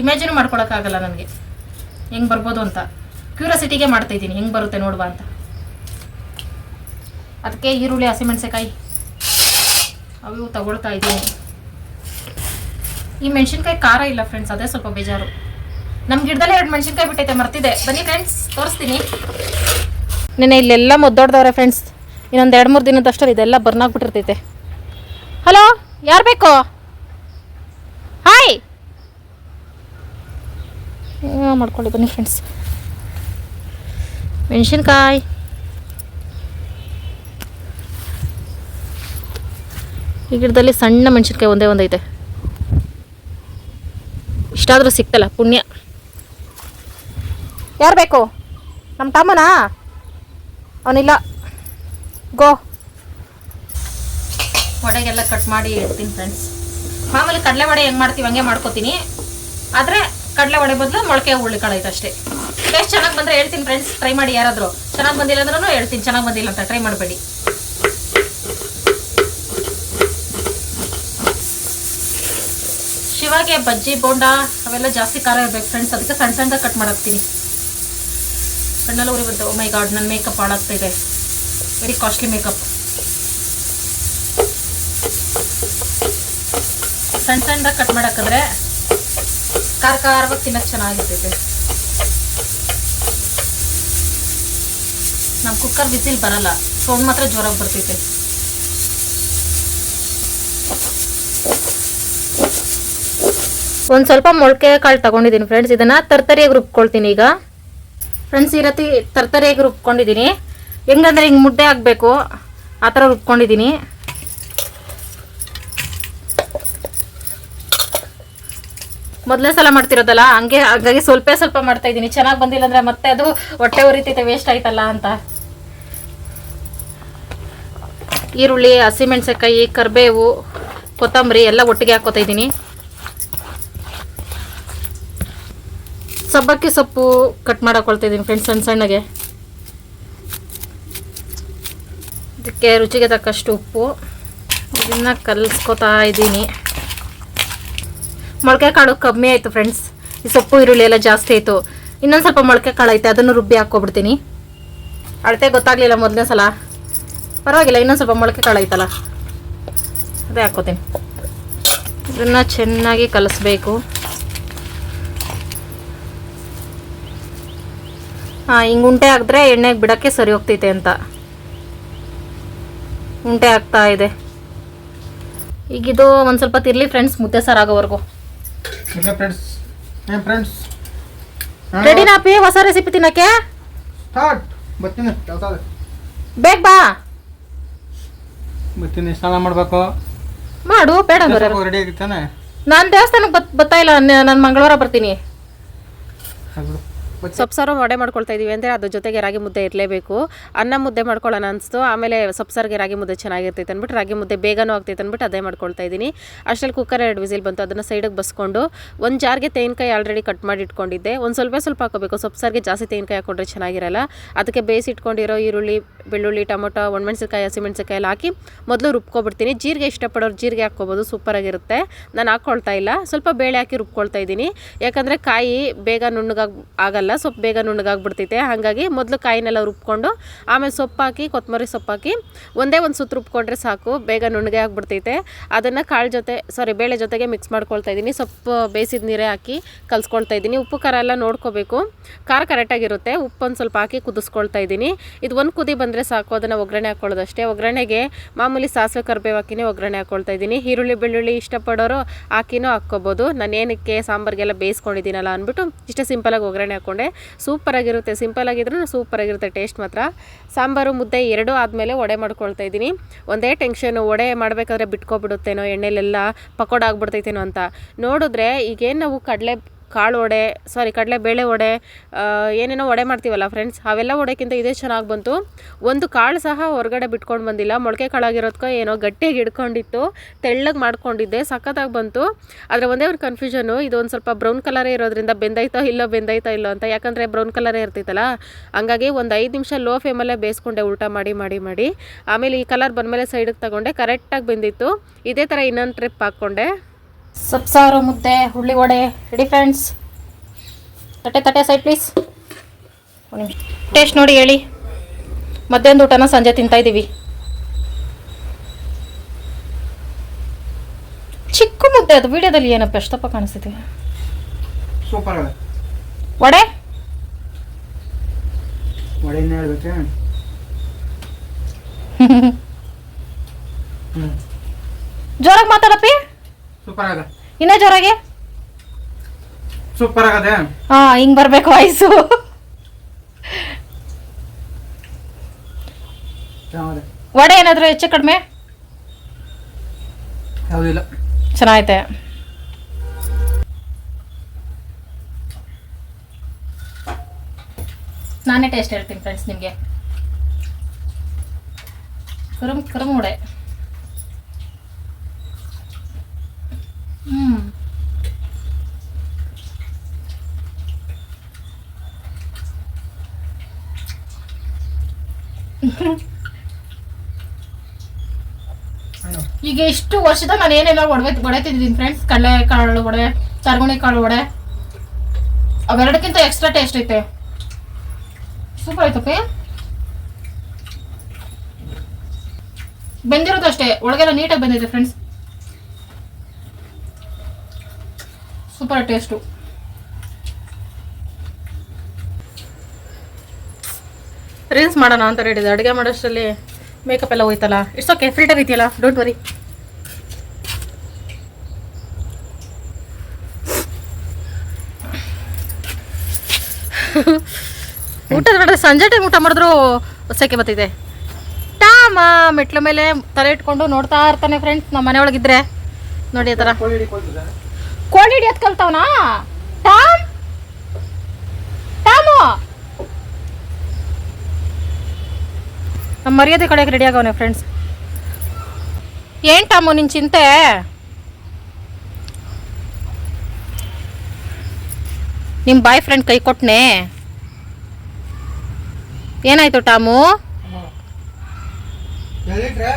ಇಮ್ಯಾಜಿನ್ ಮಾಡ್ಕೊಳಕ್ಕಾಗಲ್ಲ ನನಗೆ. ಹೆಂಗೆ ಬರ್ಬೋದು ಅಂತ. ಕ್ಯೂರಿಯಾಸಿಟಿಗೆ ಮಾಡ್ತಾ ಇದ್ದೀನಿ, ಹೆಂಗೆ ಬರುತ್ತೆ ನೋಡುವ ಅಂತ. ಅದಕ್ಕೆ ಈರುಳ್ಳಿ ಹಸಿಮೆಣಸಿಕಾಯಿ ಅವು ತಗೊಳ್ತಾ ಇದ್ದೀನಿ. ಈ ಮೆಣಸಿನ್ಕಾಯಿ ಖಾರ ಇಲ್ಲ ಫ್ರೆಂಡ್ಸ್ ಅದೇ ಸ್ವಲ್ಪ ಬೇಜಾರು. ನಮ್ಮ ಗಿಡದಲ್ಲಿ ಎರಡು ಮೆಣಸಿನ್ಕಾಯಿ ಬಿಟ್ಟೈತೆ ಮರ್ತಿದೆ ಬನ್ನಿ ಫ್ರೆಂಡ್ಸ್ ತೋರಿಸ್ತೀನಿ. ನಿನ್ನೆ ಇಲ್ಲೆಲ್ಲ ಮುದ್ದೊಡ್ದವ್ರೆ ಫ್ರೆಂಡ್ಸ್ ಇನ್ನೊಂದು ಎರಡು ಮೂರು ದಿನದಷ್ಟು ಇದೆಲ್ಲ ಬರ್ನಾಗ್ಬಿಟ್ಟಿರ್ತೈತೆ ಹಲೋ ಯಾರು ಬೇಕು? ಹಾಯ್ ಮಾಡ್ಕೊಳ್ಳಿ, ಬನ್ನಿ ಫ್ರೆಂಡ್ಸ್ ಮೆಣಸಿನ್ಕಾಯಿ. ಈ ಗಿಡದಲ್ಲಿ ಸಣ್ಣ ಮೆಣಸಿನ್ಕಾಯಿ ಒಂದೇ ಒಂದೈತೆ. ಇಷ್ಟಾದರೂ ಸಿಕ್ತಲ್ಲ, ಪುಣ್ಯ. ಯಾರು ಬೇಕು? ನಮ್ಮ ತಮ್ಮನ? ಅವನಿಲ್ಲ. ಗೋ. ವಡೆಗೆಲ್ಲ ಕಟ್ ಮಾಡಿ ಇಡ್ತೀನಿ ಫ್ರೆಂಡ್ಸ್ ಮಾಮೂಲಿ ಕಡಲೆ ವಡೆ ಹೆಂಗೆ ಮಾಡ್ತೀವಿ ಹಂಗೆ ಮಾಡ್ಕೋತೀನಿ. ಆದರೆ ಕಡಲೆ ವಡೆ ಬದಲು ಮೊಳಕೆ ಹುಳ್ಳಿಕಾಳು ಐತೆ ಅಷ್ಟೇ. ಟೇಸ್ಟ್ ಚೆನ್ನಾಗಿ ಬಂದರೆ ಹೇಳ್ತೀನಿ ಫ್ರೆಂಡ್ಸ್ ಟ್ರೈ ಮಾಡಿ ಯಾರಾದರೂ. ಚೆನ್ನಾಗಿ ಬಂದಿಲ್ಲ ಅಂದ್ರೂ ಹೇಳ್ತೀನಿ. ಚೆನ್ನಾಗಿ ಬಂದಿಲ್ಲ ಅಂತ ಟ್ರೈ ಮಾಡಬೇಡಿ. ಶಿವಾಗೆ ಬಜ್ಜಿ, ಬೋಂಡ ಅವೆಲ್ಲ ಜಾಸ್ತಿ ಖಾರ ಇರ್ಬೇಕು ಫ್ರೆಂಡ್ಸ್ ಅದಕ್ಕೆ ಸಣ್ಣ ಸಣ್ಣ ಕಟ್ ಮಾಡಾಕ್ತೀನಿ. ಕಣ್ಣೆಲ್ಲ ಉರಿ ಬಂತು ಮೈ ಗಾಡ್ ನನ್ನ ಮೇಕಪ್ ಹಾಳಾಗ್ತಾ ಇದೆ. ವೆರಿ ಕಾಸ್ಟ್ಲಿ ಮೇಕಪ್ ಸಣ್ಣ ಸಣ್ಣದಾಗಿ ಕಟ್ ಮಾಡಾಕಿದ್ರೆ ಖಾರ ಖಾರವಾಗಿ ತಿನ್ನೋಕ್ಕೆ ಚೆನ್ನಾಗಿರ್ತೈತೆ. ನಮ್ಮ ಕುಕ್ಕರ್ ಬಿಸಿಲ್ ಬರಲ್ಲ. ಸೌಂಡ್ ಮಾತ್ರ ಜೋರಾಗಿ ಬರ್ತೈತೆ. ಒಂದು ಸ್ವಲ್ಪ ಮೊಳಕೆ ಕಾಳು ತಗೊಂಡಿದ್ದೀನಿ ಫ್ರೆಂಡ್ಸ್ ಇದನ್ನು ತರ್ತರಿಯಾಗಿ ರುಬ್ಕೊಳ್ತೀನಿ ಈಗ. ಫ್ರೆಂಡ್ಸ್ ಈ ರೀತಿ ತರ್ತರಿಯಾಗಿ ರುಬ್ಕೊಂಡಿದ್ದೀನಿ? ಹೆಂಗಂದ್ರೆ ಹಿಂಗೆ ಮುದ್ದೆ ಆಗಬೇಕು ಆ ಥರ ರುಬ್ಕೊಂಡಿದ್ದೀನಿ. ಮೊದಲೇ ಸಲ ಮಾಡ್ತಿರೋದಲ್ಲ, ಹಂಗೆ ಹಾಗಾಗಿ ಸ್ವಲ್ಪ ಸ್ವಲ್ಪ ಮಾಡ್ತಾ ಇದ್ದೀನಿ. ಚೆನ್ನಾಗಿ ಬಂದಿಲ್ಲ ಅಂದರೆ ಮತ್ತೆ ಅದು ಹೊಟ್ಟೆ ಉರಿತೈತೆ ವೇಸ್ಟ್ ಆಯ್ತಲ್ಲ ಅಂತ. ಈರುಳ್ಳಿ, ಹಸಿಮೆಣಸಿನ್ಕಾಯಿ, ಕರಿಬೇವು, ಕೊತ್ತಂಬರಿ ಎಲ್ಲ ಒಟ್ಟಿಗೆ ಹಾಕೋತಾ ಇದ್ದೀನಿ. ಸಬ್ಬಕ್ಕಿ ಸೊಪ್ಪು ಕಟ್ ಮಾಡಿಕೊಳ್ತಾ ಇದ್ದೀನಿ ಫ್ರೆಂಡ್ಸ್ ಸಣ್ಣ ಸಣ್ಣಗೆ. ಇದಕ್ಕೆ ರುಚಿಗೆ ತಕ್ಕಷ್ಟು ಉಪ್ಪು. ಇದನ್ನ ಕಲಿಸ್ಕೊತಾ ಇದ್ದೀನಿ. ಮೊಳಕೆ ಕಾಳು ಕಮ್ಮಿ ಆಯಿತು ಫ್ರೆಂಡ್ಸ್ ಈ ಸೊಪ್ಪು ಈರುಳ್ಳಿ ಎಲ್ಲ ಜಾಸ್ತಿ ಆಯಿತು. ಇನ್ನೊಂದು ಸ್ವಲ್ಪ ಮೊಳಕೆ ಕಾಳು ಐತೆ, ಅದನ್ನು ರುಬ್ಬಿ ಹಾಕ್ಕೊಬಿಡ್ತೀನಿ. ಅಳತೆ ಗೊತ್ತಾಗಲಿಲ್ಲ ಮೊದಲನೇ ಸಲ. ಪರವಾಗಿಲ್ಲ, ಇನ್ನೊಂದು ಸ್ವಲ್ಪ ಮೊಳಕೆ ಕಾಳು ಐತಲ್ಲ. ಅದೇ ಹಾಕೋತೀನಿ ಇದನ್ನು ಚೆನ್ನಾಗಿ ಕಲಿಸ್ಬೇಕು. ಹಿಂಗೆ ಉಂಟೆ ಹಾಕಿದ್ರೆ ಎಣ್ಣೆಗೆ ಬಿಡೋಕ್ಕೆ ಸರಿ ಹೋಗ್ತೈತೆ ಅಂತ. ಉಂಟೆ ಆಗ್ತಾ ಇದೆ. ಈಗಿದು ಒಂದು ಸ್ವಲ್ಪ ತಿರ್ಲಿ ಫ್ರೆಂಡ್ಸ್ ಮುದ್ದೆ ಸಾರು ಆಗೋವರೆಗೂ. ರೆಡಿನಾ ಪಿ ಹೊಸ ರೆಸಿಪಿ ತಿನ್ನಕ್ಕೆ? ಬೇಗ ಬಾ. ಬರ್ತೀನಿ ಸ್ನಾನ ಮಾಡಬೇಕು. ಮಾಡು ಬೇಡ ರೆಡಿ ನಾನು ದೇವಸ್ಥಾನಕ್ಕೆ ಬತ್ ಬರ್ತಾ ಇಲ್ಲ ನಾನು ಮಂಗಳವಾರ ಬರ್ತೀನಿ. ಆಗ್ಬಿಡು ಸೊಪ್ಪು ಸಾರು ವಡೆ ಮಾಡ್ಕೊಳ್ತಾ ಇದೀವಿ ಅಂದರೆ ಅದ್ರ ಜೊತೆಗೆ ರಾಗಿ ಮುದ್ದೆ ಇರಲೇಬೇಕು. ಅನ್ನ ಮುದ್ದೆ ಮಾಡ್ಕೊಳ್ಳೋಣ ಅನಿಸ್ತು, ಆಮೇಲೆ ಸೊಪ್ಪು ಸಾರಿಗೆ ರಾಗಿ ಮುದ್ದೆ ಚೆನ್ನಾಗಿರ್ತೈತೆ ಅಂದ್ಬಿಟ್ಟು ರಾಗಿ ಮುದ್ದೆ ಬೇಗನೂ ಆಗ್ತೈತೆ ಅಂದ್ಬಿಟ್ಟು ಅದೇ ಮಾಡ್ಕೊಳ್ತಾ ಇದ್ದೀನಿ ಅಷ್ಟರಲ್ಲಿ ಕುಕ್ಕರ್ ಎರಡು ವಿಸಿಲ್ ಬಂತು, ಅದನ್ನು ಸೈಡಿಗೆ ಬಸ್ಕೊಂಡು ಒಂದು ಜಾರ್ಗೆ ತೆಂಗಿನಕಾಯಿ ಆಲ್ರೆಡಿ ಕಟ್ ಮಾಡಿ ಇಟ್ಕೊಂಡಿದ್ದೆ. ಒಂದು ಸ್ವಲ್ಪ ಸ್ವಲ್ಪ ಹಾಕೋಬೇಕು ಸೊಪ್ಪು ಸಾರಿಗೆ ಜಾಸ್ತಿ ತೆಂಗಿನಕಾಯಿ ಹಾಕೊಂಡ್ರೆ ಚೆನ್ನಾಗಿರಲ್ಲ. ಅದಕ್ಕೆ ಬೇಯಿಸಿಟ್ಕೊಂಡಿರೋ ಈರುಳ್ಳಿ, ಬೆಳ್ಳುಳ್ಳಿ, ಟೊಮೊಟೊ, ಒಣಮೆಣ್ಸಿನ್ಕಾಯಿ ಹಸಿಮೆಣಸಿನಕಾಯಿ ಎಲ್ಲ ಹಾಕಿ ಮೊದಲು ರುಬ್ಕೊಬಿಡ್ತೀನಿ. ಜೀರಿಗೆ ಇಷ್ಟಪಡೋರು ಜೀರಿಗೆ ಹಾಕ್ಕೋಬೋದು, ಸೂಪರಾಗಿರುತ್ತೆ. ನಾನು ಹಾಕ್ಕೊಳ್ತಾ ಇಲ್ಲ. ಸ್ವಲ್ಪ ಬೇಳೆ ಹಾಕಿ ರುಬ್ಕೊಳ್ತಾ ಇದ್ದೀನಿ ಯಾಕಂದರೆ ಕಾಯಿ ಬೇಗ ನುಣ್ಣಗಾಗಿ ಆಗಲ್ಲ. ಸೊಪ್ಪು ಬೇಗ ನುಣ್ಣಗಾಗ್ಬಿಡ್ತೈತೆ. ಹಾಗಾಗಿ ಮೊದಲು ಕಾಯಿನೆಲ್ಲ ರುಬ್ಕೊಂಡು, ಆಮೇಲೆ ಸೊಪ್ಪು ಹಾಕಿ ಕೊತ್ತಂಬರಿ ಸೊಪ್ಪು ಹಾಕಿ ಒಂದೇ ಒಂದು ಸುತ್ತು ರುಬ್ಕೊಂಡ್ರೆ ಸಾಕು, ಬೇಗ ನುಣ್ಣಗೆ ಆಗ್ಬಿಡ್ತೈತೆ. ಅದನ್ನು ಕಾಳು ಜೊತೆ ಸಾರಿ ಬೇಳೆ ಜೊತೆಗೆ ಮಿಕ್ಸ್ ಮಾಡ್ಕೊಳ್ತಾ ಇದ್ದೀನಿ. ಸೊಪ್ಪು ಬೇಯಿಸಿದ ನೀರೇ ಹಾಕಿ ಕಲ್ಸ್ಕೊಳ್ತಾ ಇದ್ದೀನಿ. ಉಪ್ಪು, ಖಾರ ಎಲ್ಲ ನೋಡ್ಕೋಬೇಕು. ಖಾರ ಕರೆಕ್ಟಾಗಿರುತ್ತೆ ಉಪ್ಪು ಸ್ವಲ್ಪ ಹಾಕಿ ಕುದಿಸ್ಕೊಳ್ತಾ ಇದ್ದೀನಿ. ಇದು ಒಂದು ಕುದಿ ಬಂದರೆ ಸಾಕು. ಅದನ್ನು ಒಗ್ಗರಣೆ ಹಾಕ್ಕೊಳ್ಳೋದಷ್ಟೇ ಒಗ್ಗರಣೆಗೆ ಮಾಮೂಲಿ ಸಾಸಿವೆ ಕರಿಬೇವು ಹಾಕಿನೇ ಒಗ್ಗರಣೆ ಹಾಕ್ಕೊಳ್ತಾ ಇದ್ದೀನಿ. ಈರುಳ್ಳಿ, ಬೆಳ್ಳುಳ್ಳಿ ಇಷ್ಟಪಡೋರು ಹಾಕಿನೂ ಹಾಕ್ಕೋಬೋದು. ನಾನು ಏನಕ್ಕೆ ಸಾಂಬಾರಿಗೆಲ್ಲ ಬೇಯಿಸ್ಕೊಂಡಿದ್ದೀನಲ್ಲ ಅಂದ್ಬಿಟ್ಟು ಇಷ್ಟೇ ಸಿಂಪಲಾಗಿ ಒಗ್ಗರಣೆ ಹಾಕ್ಕೊಂಡೆ ಸೂಪರಾಗಿರುತ್ತೆ. ಸಿಂಪಲಾಗಿದ್ರೂ ಸೂಪರಾಗಿರುತ್ತೆ. ಟೇಸ್ಟ್ ಮಾತ್ರ. ಸಾಂಬಾರು, ಮುದ್ದೆ ಎರಡೂ ಆದಮೇಲೆ ವಡೆ ಮಾಡ್ಕೊಳ್ತಾ ಇದ್ದೀನಿ. ಒಂದೇ ಟೆನ್ಷನ್ ವಡೆ ಮಾಡಬೇಕಾದ್ರೆ ಬಿಟ್ಕೊಬಿಡುತ್ತೇನೋ, ಎಣ್ಣೆಲೆಲ್ಲ ಪಕೋಡ ಆಗ್ಬಿಡ್ತೈತೇನೋ ಅಂತ. ನೋಡಿದ್ರೆ ಈಗೇನು ನಾವು ಕಡಲೆ ಕಾಳು ವಡೆ ಸಾರಿ ಕಡಲೆ ಬೇಳೆ ವಡೆ ಏನೇನೋ ವಡೆ ಮಾಡ್ತೀವಲ್ಲ ಫ್ರೆಂಡ್ಸ್ ಅವೆಲ್ಲ ವಡೆಕ್ಕಿಂತ ಇದೇ ಚೆನ್ನಾಗಿ ಬಂತು. ಒಂದು ಕಾಳು ಸಹ ಹೊರಗಡೆ ಬಿಟ್ಕೊಂಡು ಬಂದಿಲ್ಲ. ಮೊಳಕೆ ಕಾಳಾಗಿರೋದಕ್ಕೋ ಏನೋ ಗಟ್ಟಿಯಾಗಿ ಹಿಡ್ಕೊಂಡಿತ್ತು. ತೆಳ್ಳಗೆ ಮಾಡ್ಕೊಂಡಿದ್ದೆ, ಸಖತ್ತಾಗಿ ಬಂತು. ಆದರೆ ಒಂದೇ ಒಂದು ಕನ್ಫ್ಯೂಷನು ಇದು ಒಂದು ಸ್ವಲ್ಪ ಬ್ರೌನ್ ಕಲರೇ ಇರೋದ್ರಿಂದ ಬೆಂದೈತೋ ಇಲ್ಲೋ ಬೆಂದೈತೋ ಇಲ್ಲೋ ಅಂತ. ಯಾಕಂದರೆ ಬ್ರೌನ್ ಕಲರೇ ಇರ್ತೈತಲ್ಲ ಹಂಗಾಗಿ ಒಂದು ಐದು ನಿಮಿಷ ಲೋ ಫ್ಲೇಮಲ್ಲೇ ಬೇಯಿಸ್ಕೊಂಡೆ ಊಟ ಮಾಡಿ ಮಾಡಿ ಮಾಡಿ. ಆಮೇಲೆ ಈ ಕಲರ್ ಬಂದಮೇಲೆ ಸೈಡಿಗೆ ತಗೊಂಡೆ ಕರೆಕ್ಟಾಗಿ ಬೆಂದಿತ್ತು. ಇದೇ ಥರ ಇನ್ನೊಂದು ಟ್ರಿಪ್ ಹಾಕ್ಕೊಂಡೆ ಸೊಪ್ಪು ಸಾರು ಮುದ್ದೆ ಹುಳ್ಳಿ ವಡೆ ರೆಡಿ ಫ್ರೆಂಡ್ಸ್ ತಟ್ಟೆ ತಟ್ಟೆ ಸೈಡ್ ಪ್ಲೀಸ್ ನಿಮಿಷ. ಟೇಸ್ಟ್ ನೋಡಿ ಹೇಳಿ. ಮಧ್ಯಾಹ್ನದ ಊಟನ ಸಂಜೆ ತಿಂತಾ ಇದ್ದೀವಿ ಚಿಕ್ಕ ಮುದ್ದೆ ಅದು ವಿಡಿಯೋದಲ್ಲಿ ಏನಪ್ಪ ಎಷ್ಟಪ್ಪ ಕಾಣಿಸ್ತಿದೆ? ವಡೆ? (laughs) ಜೋರಾಗಿ ಮಾತಾಡಪ್ಪಿ. ಸೂಪರ್ ಅದ ಇನ್ನ ಜೋರಾಗಿ? ಸೂಪರ್ ಆಗದೆ? ಹಾ ಹಿಂಗ್ ಬರ್ಬೇಕು ವಾಯ್ಸು ವಡೆ ಏನಾದ್ರು ಹೆಚ್ಚು ಕಡಿಮೆ? ಯಾವುದಿಲ್ಲ ಚೆನ್ನಾಗೈತೆ. ನಾನೇ ಟೇಸ್ಟ್ ಹೇಳ್ತೀನಿ ಫ್ರೆಂಡ್ಸ್ ನಿಮಗೆ. ಕುರುಮ್ ಕುರುಮ್ ವಡೆ. ಈಗ ಇಷ್ಟು ವರ್ಷದ ನಾನು ಏನೆಲ್ಲ ಒಡವೆ ಒಡೆ ತಿಂದಿದ್ದೀನಿ ಫ್ರೆಂಡ್ಸ್ ಕಡಲೆ ಕಾಳು ವಡೆ ಚಾರ್ಗುಣಿ ಕಾಳು ವಡೆ ಅವೆರಡಕ್ಕಿಂತ ಎಕ್ಸ್ಟ್ರಾ ಟೇಸ್ಟ್ ಐತೆ. ಸೂಪರ್ ಆಯ್ತಪ್ಪ ಬೆಂದಿರೋದು ಅಷ್ಟೇ. ಒಳಗೆಲ್ಲ ನೀಟಾಗಿ ಬಂದಿದೆ ಫ್ರೆಂಡ್ಸ್ ಸೂಪರ್ ಟೇಸ್ಟು. ರೀಲ್ಸ್ ಮಾಡೋಣ ಅಂತ ಹೇಳಿದೆ ಅಡುಗೆ ಮಾಡೋಷ್ಟರಲ್ಲಿ ಮೇಕಪ್ ಎಲ್ಲ ಹೋಯ್ತಲ್ಲ. ಇಟ್ಸ್ ಓಕೆ ಫಿಲ್ಟರ್ ಇದೆಯಲ್ಲ ಡೋಂಟ್ ವರಿ ಊಟ ಮಾಡಿದ್ರೆ ಸಂಜೆ ಟೈಮ್ ಊಟ ಮಾಡಿದ್ರು ಸೆಕೆ ಬತ್ತಿದೆ. ಟಾಮ ಮೆಟ್ಲ ಮೇಲೆ ತಲೆ ಇಟ್ಕೊಂಡು ನೋಡ್ತಾ ಇರ್ತಾನೆ ಫ್ರೆಂಡ್ಸ್ ನಮ್ಮ ಮನೆಯೊಳಗಿದ್ರೆ ನೋಡಿ ಆ ಥರ ಕೋಳಿ ಹಿಡಿಯೋದ್ ಕಲ್ತವನಾ? ಟಾಮ್? ಟಾಮು? ನಮ್ಮ ಮರ್ಯಾದೆ ಕಡೆಗೆ ರೆಡಿ ಆಗವನೆ ಫ್ರೆಂಡ್ಸ್ ಏನ್ ಟಾಮು ನಿನ್ ಚಿಂತೆ? ನಿಮ್ಮ ಬಾಯ್ ಫ್ರೆಂಡ್ ಕೈ ಕೊಟ್ನೆ? ಏನಾಯ್ತು ಟಾಮು? ಹೇಳಿಟ್ರೆ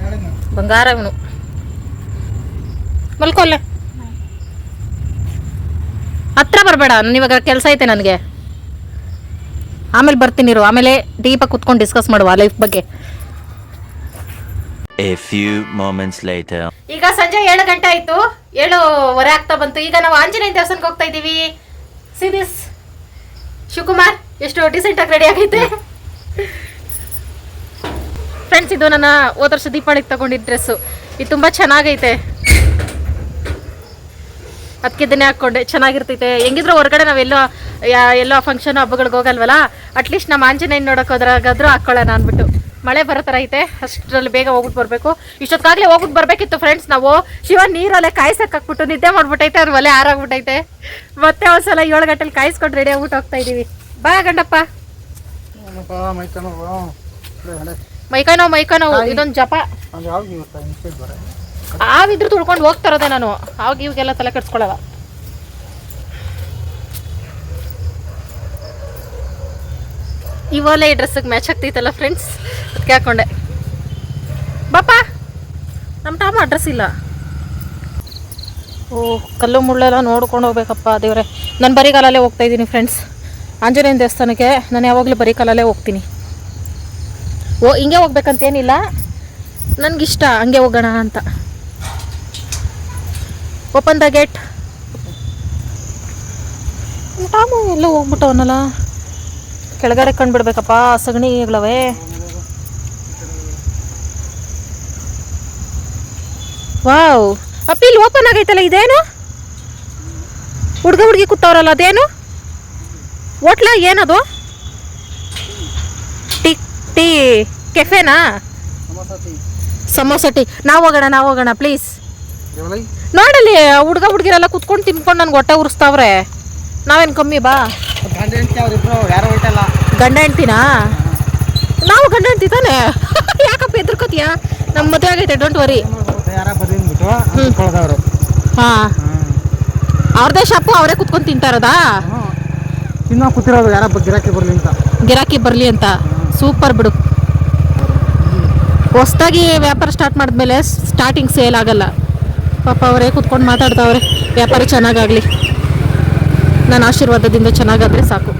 ಹೇಳಿದ್ನ. ಬಂಗಾರ ಇವನು. ಮಲ್ಕೊಲ್ಲೆ ಹತ್ರ ಬರಬೇಡ ಇವಾಗ ಕೆಲಸ ಐತೆ ನನಗೆ. ಆಮೇಲೆ ಬರ್ತೀನಿ ಇರು ಆಮೇಲೆ ಡೀಪಾಗಿ ಕುತ್ಕೊಂಡು ಡಿಸ್ಕಸ್ ಮಾಡುವ ಲೈಫ್ ಬಗ್ಗೆ. A few moments later. ಈಗ ಸಂಜೆ ಏಳು ಗಂಟೆ ಆಯ್ತು ಏಳುವರೆ ಆಗ್ತಾ ಬಂತು. ಈಗ ನಾವು ಆಂಜನೇಯ ದೇವಸ್ಥಾನಕ್ಕೆ ಹೋಗ್ತಾ ಇದ್ದೀವಿ. ಸಿದಿಸ್ ಶಿವಕುಮಾರ್ ಎಷ್ಟು ಡಿಸೆಂಟ್ ಆಗಿ ರೆಡಿ ಆಗೈತೆ. ಫ್ರೆಂಡ್ಸ್ ಇದು ನನ್ನ ಹೋದ ವರ್ಷ ದೀಪಾವಳಿಗೆ ತಗೊಂಡಿದ್ದ ಡ್ರೆಸ್ಸು ಇದು ತುಂಬ ಚೆನ್ನಾಗೈತೆ. ಅದಕ್ಕೆ ಇದನ್ನೇ ಹಾಕೊಂಡೆ ಚೆನ್ನಾಗಿರ್ತೈತೆ. ಹೆಂಗಿದ್ರು ಹೊರಗಡೆ ನಾವೆಲ್ಲೋ ಎಲ್ಲೋ ಫಂಕ್ಷನ್ ಹಬ್ಬಗಳಿಗೆ ಹೋಗಲ್ವಲ್ಲ? ಅಟ್ಲೀಸ್ಟ್ ನಮ್ಮ ಆಂಜನೇಯನ ನೋಡೋಕೆ ಹೋದ್ರಾಗಾದ್ರೂ ಹಾಕ್ಕೊಳ್ಳೋಣ ಅಂದ್ಬಿಟ್ಟು. ಮಳೆ ಬರೋ ಥರ ಐತೆ. ಅಷ್ಟರಲ್ಲಿ ಬೇಗ ಹೋಗ್ಬಿಟ್ಟು ಬರಬೇಕು. ಇಷ್ಟೊತ್ತಾಗಲೇ ಹೋಗ್ಬಿಟ್ಟು ಬರಬೇಕಿತ್ತು ಫ್ರೆಂಡ್ಸ್ ನಾವು. ಶಿವ ನೀರಲ್ಲೇ ಕಾಯ್ಸಕ್ಕೆ ಹಾಕ್ಬಿಟ್ಟು ನಿದ್ದೆ ಮಾಡ್ಬಿಟ್ಟೈತೆ ಅವ್ರ ಒಲೆ ಆರಾಗ್ಬಿಟ್ಟೈತೆ ಮತ್ತೆ ಒಂದ್ಸಲ ಏಳು ಗಂಟೆಲಿ ಕಾಯಿಸ್ಕೊಂಡು ರೆಡಿ ಆಗ್ಬಿಟ್ಟು ಹೋಗ್ತಾ ಇದೀವಿ. ಬಾ ಗಂಡಪ್ಪ. ಮೈಕೋ ಮೈಕ ನೋವು ಮೈಕೋ ಮೈಕೈ ನೋವು ಮೈಕೈ ನೋವು ಇದೊಂದು ಜಪ. ಆವಿದ್ರು ತುಳ್ಕೊಂಡು ಹೋಗ್ತಾರದೆ ನಾನು. ಆವಾಗ ಇವಾಗೆಲ್ಲ ತಲೆ ಕೆಡ್ಸ್ಕೊಳವ ಇವಾಗ ಈ ಡ್ರೆಸ್ಸಿಗೆ ಮ್ಯಾಚ್ ಆಗ್ತೈತಲ್ಲ ಫ್ರೆಂಡ್ಸ್ ಅದಕ್ಕೆ ಹಾಕೊಂಡೆ. ಬಾಪಾ! ನಮ್ಮ ಟಾಮ ಅಡ್ರೆಸ್ ಇಲ್ಲ. ಓ, ಕಲ್ಲು ಮುಳ್ಳೆಲ್ಲ ನೋಡ್ಕೊಂಡು ಹೋಗ್ಬೇಕಪ್ಪ ದೇವ್ರೆ. ನಾನು ಬರೀ ಕಾಲಲ್ಲೇ ಹೋಗ್ತಾ ಇದ್ದೀನಿ ಫ್ರೆಂಡ್ಸ್ ಆಂಜನೇಯನ ದೇವಸ್ಥಾನಕ್ಕೆ ನಾನು ಯಾವಾಗಲೂ ಬರೀ ಕಾಲಲ್ಲೇ ಹೋಗ್ತೀನಿ. ಓ, ಹಿಂಗೆ ಹೋಗ್ಬೇಕಂತೇನಿಲ್ಲ ನನಗಿಷ್ಟ, ಹಂಗೆ ಹೋಗೋಣ ಅಂತ. ಓಪನ್ ದ ಗೇಟ್ ಟಾಮು ಎಲ್ಲೋ ಹೋಗ್ಬಿಟ್ಟವನಲ್ಲ ಕೆಳಗಡೆ ಕಂಡ್ಬಿಡ್ಬೇಕಪ್ಪ ಸಗಣಿಗಳವೆ ವಾವ್ ಅಪ್ಪ ಇಲ್ಲಿ ಓಪನ್ ಆಗೈತಲ್ಲ ಇದೇನು? ಹುಡುಗ ಹುಡುಗಿ ಕೂತವ್ರಲ್ಲ ಅದೇನು? ಹೋಟ್ಲ ಏನದು? ಟೀ ಟೀ ಕೆಫೆನಾ? ಸಮೋಸ ಟೀ. ನಾವು ಹೋಗೋಣ ನಾವು ಹೋಗೋಣ ಪ್ಲೀಸ್ ನೋಡಲ್ಲಿ ಹುಡುಗ ಹುಡುಗಿರೆಲ್ಲ ಕುತ್ಕೊಂಡು ತಿನ್ಕೊಂಡು ನನ್ಗೆ ಹೊಟ್ಟೆ ಉರಿಸ್ತಾವ್ರೆ. ನಾವೇನು ಕಮ್ಮಿ ಬಾ. ಗಂಡ ಹೆಂಡ್ತಿನಾ? ನಾವು ಗಂಡ ಹೆಂಡ್ತಿ ತಾನೆ? ಯಾಕಪ್ಪ ಎದ್ರಕೋತೀಯ ನಮ್ಮ ಮದುವೆ ಆಗೈತೆ ಡೋಂಟ್ ವರಿ ಹಾಂ. ಅವ್ರದೇ ಶಾಪು ಅವರೇ ಕುತ್ಕೊಂಡು ತಿಂತಾರದಾ ಇನ್ನೂ ಕೂತಿರೋದು ಯಾರ ಗಿರಾಕಿ ಬರಲಿ ಅಂತ. ಗಿರಾಕಿ ಬರಲಿ ಅಂತ. ಸೂಪರ್ ಬಿಡು. ಹೊಸ್ದಾಗಿ ವ್ಯಾಪಾರ ಸ್ಟಾರ್ಟ್ ಮಾಡಿದ್ಮೇಲೆ ಸ್ಟಾರ್ಟಿಂಗ್ ಸೇಲ್ ಆಗಲ್ಲ. ಪಾಪ ಅವರೇ ಕುತ್ಕೊಂಡು ಮಾತಾಡ್ತಾವ್ರೆ ವ್ಯಾಪಾರ ಚೆನ್ನಾಗಾಗಲಿ. ನನ್ನ ಆಶೀರ್ವಾದದಿಂದ ಚೆನ್ನಾಗಾದರೆ ಸಾಕು.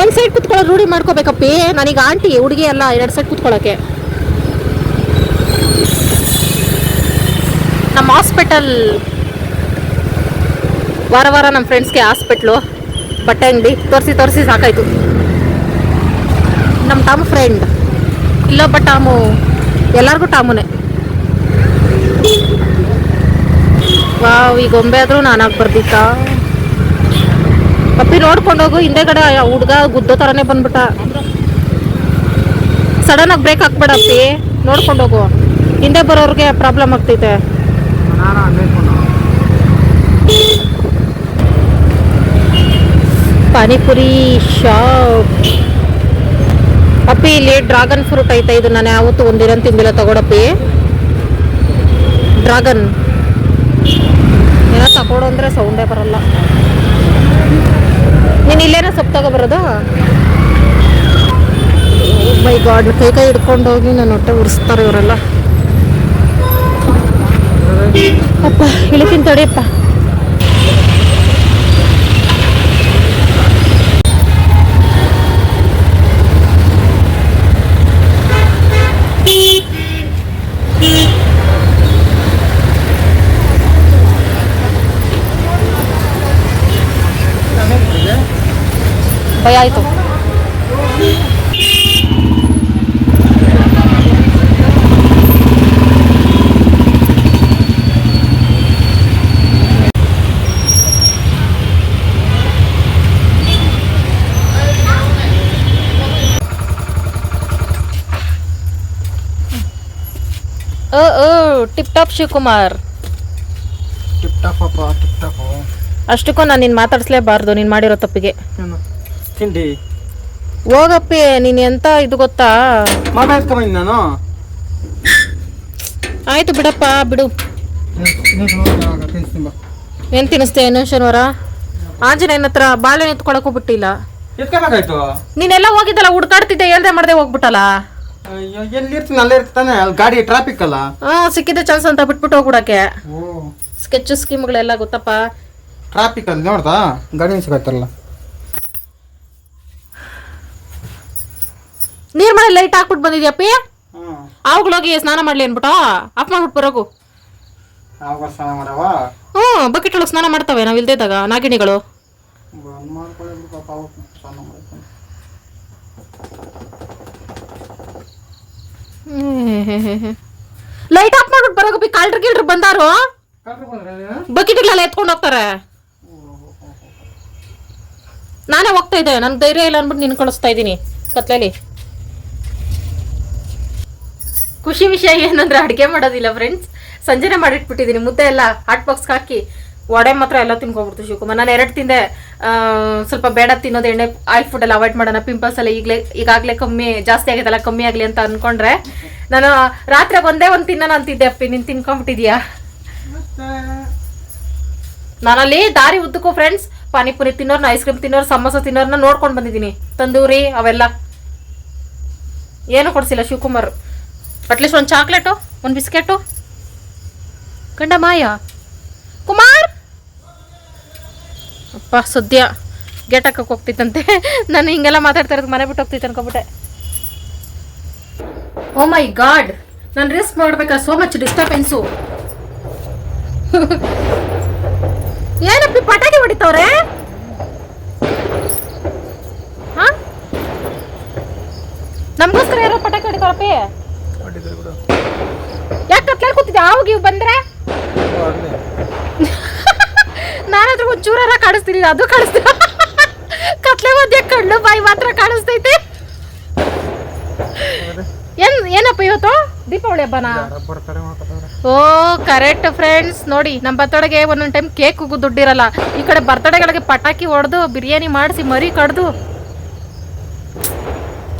ಒಂದು ಸೈಡ್ ಕುತ್ಕೊಳ್ಳೋ ರೂಢಿ ಮಾಡ್ಕೋಬೇಕಪ್ಪಿ. ನನಗೆ ಆಂಟಿ, ಹುಡುಗಿ ಅಲ್ಲ, ಎರಡು ಸೈಡ್ ಕುತ್ಕೊಳ್ಳೋಕೆ. ನಮ್ಮ ಹಾಸ್ಪಿಟಲ್ ವಾರ ವಾರ ನಮ್ಮ ಫ್ರೆಂಡ್ಸ್ಗೆ ಹಾಸ್ಪಿಟ್ಲು ಬಟ್ಟೆ ಅಂಗಡಿ, ತೋರಿಸಿ ತೋರಿಸಿ ಸಾಕಾಯ್ತು. ನಮ್ಮ ತಮ್ಮ ಫ್ರೆಂಡ್ ಇಲ್ಲೊಬ್ಬ ಟಾಮು, ಎಲ್ಲರಿಗೂ ಟಾಮುನೇ. ವಾವ್, ಈ ಗೊಂಬೆ ಆದರೂ ನಾನಾಗಿ ಬರ್ದಿತ್ತಾ? ಪಪ್ಪಿ ನೋಡ್ಕೊಂಡು ಹೋಗು ಹಿಂದೆಗಡೆ ಹುಡ್ಗ ಗುದ್ದೋ ಥರನೇ ಬಂದ್ಬಿಟ್ಟ. ಸಡನ್ ಆಗಿ ಬ್ರೇಕ್ ಹಾಕ್ಬೇಡ ಅಪ್ಪಿ ನೋಡ್ಕೊಂಡು ಹೋಗು ಹಿಂದೆ ಬರೋರಿಗೆ ಪ್ರಾಬ್ಲಮ್ ಆಗ್ತೈತೆ. ಪಾನಿಪುರಿ ಶಾಪ್ ಅಪ್ಪಿ ಇಲ್ಲಿ ಡ್ರಾಗನ್ ಫ್ರೂಟ್ ಐತೆ ಇದು ನಾನು ಯಾವತ್ತೂ ಒಂದಿನ ತಿಂದಿಲ್ಲ ತಗೊಡಪ್ಪಿ ಡ್ರಾಗನ್. ಏನೋ ತಗೊಡು ಅಂದ್ರೆ ಸೌಂಡೇ ಬರಲ್ಲ. ನೀನು ಇಲ್ಲೇನೋ ಸೊಪ್ಪು ತಗೊಬರೋದು ಬೈ ಗಾಡ್ ಕೈ ಕೈ ಹಿಡ್ಕೊಂಡು ಹೋಗಿ ನನ್ನ ಹೊಟ್ಟೆ ಉರಿಸ್ತಾರೆ ಇವರೆಲ್ಲ. ಅಪ್ಪ, ಇಳಿತೀನಿ ತಡಿಯಪ್ಪ ಭಯ ಆಯಿತು. ಓ ಓ tip top Shivakumar. Tip top ಅಪ್ಪ ಟಿಪ್ ಟಾಪ್ ಅಷ್ಟಕ್ಕೂ ನಾನು ನಿನ್ನ ಮಾತಾಡಿಸ್ಲೇಬಾರ್ದು ನೀನು ಮಾಡಿರೋ ತಪ್ಪಿಗೆ. ತಿಂಡಿ? ಹೋಗಪ್ಪಿ ನೀನು ಎಂತ ಇದು ಗೊತ್ತಾ? ಮಾತಾಡ್ಕೊಂಡ್ ನಾನು. ಆಯ್ತು ಬಿಡಪ್ಪ ಬಿಡು. ಏನ್ ತಿನ್ನಿಸ್ತೇ ಏನು ಶನಿವಾರ? ಆಂಜನೇಯನ ಹತ್ರ ಬಾಳೆ ಎತ್ಕೊಳಕ್ ಹೋಗ್ಬಿಟ್ಟಿಲ್ಲ. ಎತ್ಕೋಬೇಕಾಯ್ತು? ನೀನೆಲ್ಲ ಹೋಗಿದ್ದಲ್ಲ ಹುಡ್ಕಾಡ್ತಿದ್ದೆ ಹೇಳ್ದೆ ಮಾಡದೆ ಹೋಗ್ಬಿಟ್ಟಲ್ಲ. ಎಲ್ಲಿ ಇರ್ತೀನಿ ಅಲ್ಲೇ ಇರ್ತಾನೆ ಅಲ್ಲಿ ಗಾಡಿ ಟ್ರಾಫಿಕ್ ಅಲ್ಲ. ಹಾ ಸಿಕ್ಕಿದ್ದೆ ಚಾನ್ಸ್ ಅಂತ ಬಿಟ್ಬಿಟ್ಟು ಹೋಗ್ಬಿಡಕ್ಕೆ. ಸ್ಕೆಚ್ ಸ್ಕೀಮ್ಗಳೆಲ್ಲ ಗೊತ್ತಪ್ಪ. ಟ್ರಾಫಿಕ್ ಅಲ್ಲಿ ನೋಡ್ದಾ? ಗಾಡಿ ಸಿಗತ್ತಲ್ಲ ನೀರ್ ಮಳೆ ಲೈಟ್ ಹಾಕ್ಬಿಟ್ಟು ಬಂದಿದ್ಯಪ್ಪಿ ಪಿ ಅವಾಗ್ಲೋಗಿ ಸ್ನಾನ ಮಾಡ್ಲಿ ಅನ್ಬಿಟ್ಟ ಆಫ್ ಮಾಡ್ಬಿಟ್ಟು ಬರೋಗು. ಹ್ಮ್ ಬಕೆಟ್ ಒಳಗೆ ಸ್ನಾನ ಮಾಡ್ತವೆ ನಾವು ನಾಗಿಣಿಗಳು. ಅವತ್ತು ಸ್ನಾನ ಮಾಡ್ತಾನೆ ಲೈಟ್ ಆಫ್ ಮಾಡ್ಬಿಟ್ಟು ಬರೋಗಪ್ಪಿ ಕಾಲ್ಡ್ರ್ ಗಿಲ್ಡ್ರ್ ಬಂದಾರು? ಬಕೆಟ್ ಬಂದ್ರೆ ಬಕೆಟ್ಗಳೆಲ್ಲ ಎತ್ಕೊಂಡು ಹೋಗ್ತಾರೆ. ನಾನೇ ಹೋಗ್ತಾ ಇದ್ದೆ ನನ್ನ ಧೈರ್ಯ ಇಲ್ಲ ಅನ್ಬಿಟ್ಟು ನಿನ್ ಕಳಿಸ್ತಾ ಇದ್ದೀನಿ ಕತ್ಲಲ್ಲಿ. ಖುಷಿ ವಿಷಯ ಏನಂದ್ರೆ ಅಡುಗೆ ಮಾಡೋದಿಲ್ಲ ಫ್ರೆಂಡ್ಸ್ ಸಂಜೆನೆ ಮಾಡಿಟ್ಬಿಟ್ಟಿದ್ದೀನಿ ಮುದ್ದೆ ಎಲ್ಲ ಹಾಟ್ ಬಾಕ್ಸ್ಗೆ ಹಾಕಿ ವಡೆ ಮಾತ್ರ ಎಲ್ಲ ತಿನ್ಕೊಂಡ್ಬಿಡ್ತು ಶಿವಕುಮಾರ್. ನಾನು ಎರಡು ತಿಂದೆ ಸ್ವಲ್ಪ ಬೇಡ ತಿನ್ನೋದು ಎಣ್ಣೆ ಆಯಿಲ್ ಫುಡ್ ಎಲ್ಲ ಅವಾಯ್ಡ್ ಮಾಡೋಣ ಪಿಂಪಲ್ಸ್ ಎಲ್ಲ ಈಗಲೇ ಈಗಾಗಲೇ ಕಮ್ಮಿ ಜಾಸ್ತಿ ಆಗಿದೆಲ್ಲ ಕಮ್ಮಿ ಆಗಲಿ ಅಂತ ಅನ್ಕೊಂಡ್ರೆ ನಾನು ರಾತ್ರಿ ಒಂದೇ ಒಂದು ತಿನ್ನೋಣ ಅಂತಿದ್ದೆ ಅಪ್ಪಿ. ನೀನು ತಿನ್ಕೊಂಬಿಟ್ಟಿದ್ಯಾ ನಾನಲ್ಲಿ ದಾರಿ ಉದ್ದಕ್ಕೂ ಫ್ರೆಂಡ್ಸ್ ಪಾನಿಪುರಿ ತಿನ್ನೋರ್ನ ಐಸ್ ಕ್ರೀಮ್ ತಿನ್ನೋರು ಸಮೋಸ ತಿನ್ನೋರ್ನ ನೋಡ್ಕೊಂಡು ಬಂದಿದ್ದೀನಿ. ತಂದೂರಿ ಅವೆಲ್ಲ. ಏನು ಕೊಡಿಸಿಲ್ಲ ಶಿವಕುಮಾರ್. ಅಟ್ಲೀಸ್ಟ್ ಒಂದು ಚಾಕ್ಲೇಟು ಒಂದು ಬಿಸ್ಕೆಟು ಗಂಡ ಮಾಯ ಕುಮಾರ್ ಅಪ್ಪ ಸದ್ಯ ಗೇಟ್ ಹಾಕಕ್ಕೆ ಹೋಗ್ತಿತ್ತಂತೆ (laughs) ನಾನು ಹಿಂಗೆಲ್ಲ ಮಾತಾಡ್ತಾ ಇರೋದು ಮನೆ ಬಿಟ್ಟು ಹೋಗ್ತಿತ್ತು ಅನ್ಕೊಬಿಟ್ಟೆ. ಓ ಮೈ ಗಾಡ್ ನಾನು ರಿಸ್ಕ್ ಮಾಡ್ಬೇಕಾ? ಸೋ ಮಚ್ ಡಿಸ್ಟರ್ಬೆನ್ಸು ಏನಪ್ಪ, ಪಟಾಕಿ ಹೊಡಿತವ್ರೆ? ನಮಗೋಸ್ಕರ ಯಾರೋ ಪಟಾಕಿ ಹೊಡಿತಾರಪ್ಪಿ? ಯಾಕೆ ಕತ್ಲಲ್ಲಿ ಕೂತಿದ್ದೆ ಆವಾಗ ಇವ್ ಬಂದ್ರೆ? (laughs) ನಾನಾದ್ರೂ ಒಂಚೂರ ಕಾಣಿಸ್ತೀನಿ ಅದು ಕಾಣಿಸ್ತೀರ (laughs) ಕತ್ಲೆ ಮಧ್ಯೆ ಕಣ್ಣು, ಬಾಯಿ ಮಾತ್ರ ಕಾಣಿಸ್ತೈತೆ. ಏನ್, ಏನಪ್ಪ ಇವತ್ತು? ದೀಪಾವಳಿ ಹಬ್ಬನಾ? ಓ ಕರೆಕ್ಟ್ ಫ್ರೆಂಡ್ಸ್ ನೋಡಿ, ನಮ್ಮ ಬರ್ತಡೆಗೆ ಒಂದೊಂದು ಟೈಮ್ ಕೇಕ್ ಹೋಗೋ ದುಡ್ಡಿರಲ್ಲ. ಈ ಕಡೆ ಬರ್ತಡೆಗಳಿಗೆ ಪಟಾಕಿ ಹೊಡೆದು, ಬಿರಿಯಾನಿ ಮಾಡಿಸಿ ಮರಿ ಕಡ್ದು.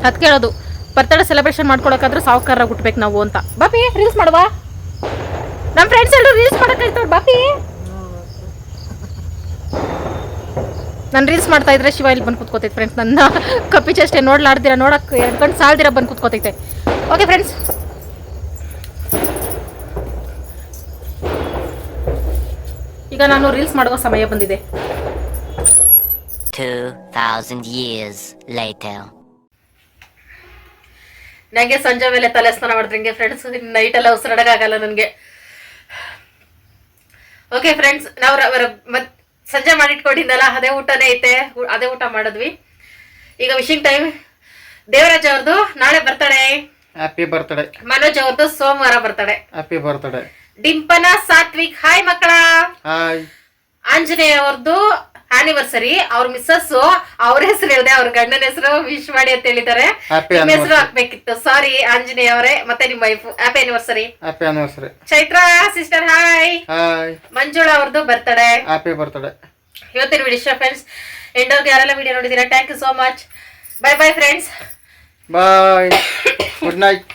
ಅದ್ ಕೇಳೋದು. ಬರ್ತಡೇ ಸೆಲೆಬ್ರೇಷನ್ ಮಾಡ್ಕೊಳಕಾದ್ರೆ ಸಾವುಕಾರ ಹುಟ್ಬೇಕು ನಾವು ಅಂತ. ಬಾಪಿ ರೀಲ್ಸ್ ಮಾಡುವ? ನಮ್ಮ ಫ್ರೆಂಡ್ಸ್ ಎಲ್ಲರೂ ರೀಲ್ಸ್ ಮಾಡಕ್ ಹೇಳ್ತಾವ್ರು ಬಾಪಿ. ನಾನು ರೀಲ್ಸ್ ಮಾಡ್ತಾ ಇದ್ರೆ ಶಿವ ಇಲ್ಲಿ ಬಂದು ಕೂತ್ಕೋತೈತೆ ಫ್ರೆಂಡ್ಸ್ ನನ್ನ ಕಪ್ಪಿ ಚೆಷ್ಟೆ ನೋಡ್ಲಾಡ್ದಿರ ನೋಡಕ್ ಎರಡು ಸಾಲ್ದಿರ ಬಂದು ಕೂತ್ಕೋತೈತೆ. ಓಕೆ ಫ್ರೆಂಡ್ಸ್ ಈಗ ನಾನು ರೀಲ್ಸ್ ಮಾಡುವ ಸಮಯ ಬಂದಿದೆ. 2,000 years later. ನನಗೆ ಸಂಜೆ ಮೇಲೆ ತಲೆ ಸ್ನಾನ ಮಾಡಿದ್ರಂಗೆ ಫ್ರೆಂಡ್ಸ್ ನೈಟ್ ಎಲ್ಲ ಉಸಿರಾಡಕ್ಕಾಗಲ್ಲ ನನಗೆ. ಓಕೆ ಫ್ರೆಂಡ್ಸ್ ನಾವು ರ- ರ- ಮತ್ ಸಂಜೆ ಮಾಡಿಟ್ಕೊಂಡಿದ್ದಲ್ಲ ಅದೇ ಊಟನೇ ಐತೆ. ಅದೇ ಊಟ ಮಾಡಿದ್ವಿ. ಈಗ ವಿಶಿಂಗ್ ಟೈಮ್ ದೇವರಾಜ್ ಅವ್ರದ್ದು ನಾಳೆ ಬರ್ತಾಳೆ ಹ್ಯಾಪಿ ಬರ್ತ್ಡೇ ಮನೋಜ್ ಅವ್ರದ್ದು ಸೋಮವಾರ ಬರ್ತಾಳೆ happy birthday Dimpana Sathvik hi ಮಕ್ಕಳ. ಹಾಯ್ ಆಂಜನೇಯ ಅವ್ರದ್ದು ಆನಿವರ್ಸರಿ ಅವ್ರ ಮಿಸ್ಸಸ್ ಅವ್ರ ಹೆಸರು ಹೇಳಿದೆ ಅವ್ರ ಗಂಡನ ಹೆಸರು ವಿಶ್ ಮಾಡಿ ಅಂತ ಹೇಳಿದ್ದಾರೆ. ನಿಮ್ಮ ಹೆಸರು ಹಾಕ್ಬೇಕಿತ್ತು. ಸಾರಿ ಆಂಜನೇಯ ಅವರೇ ಮತ್ತೆ ನಿಮ್ಮ wife happy anniversary happy anniversary Chaitra sister hi Manjula Manjula ಅವ್ರದ್ದು ಬರ್ತಡೆ ಹ್ಯಾಪಿ ಬರ್ತಡೆ ಇವತ್ತಿನ ವಿಡಿಯೋ ಫ್ರೆಂಡ್ಸ್ ಎಂಡವ್ರಿಗೆ ಯಾರೆಲ್ಲ ವಿಡಿಯೋ ನೋಡಿದ್ದೀರಾ? Thank you so much bye bye friends bye good night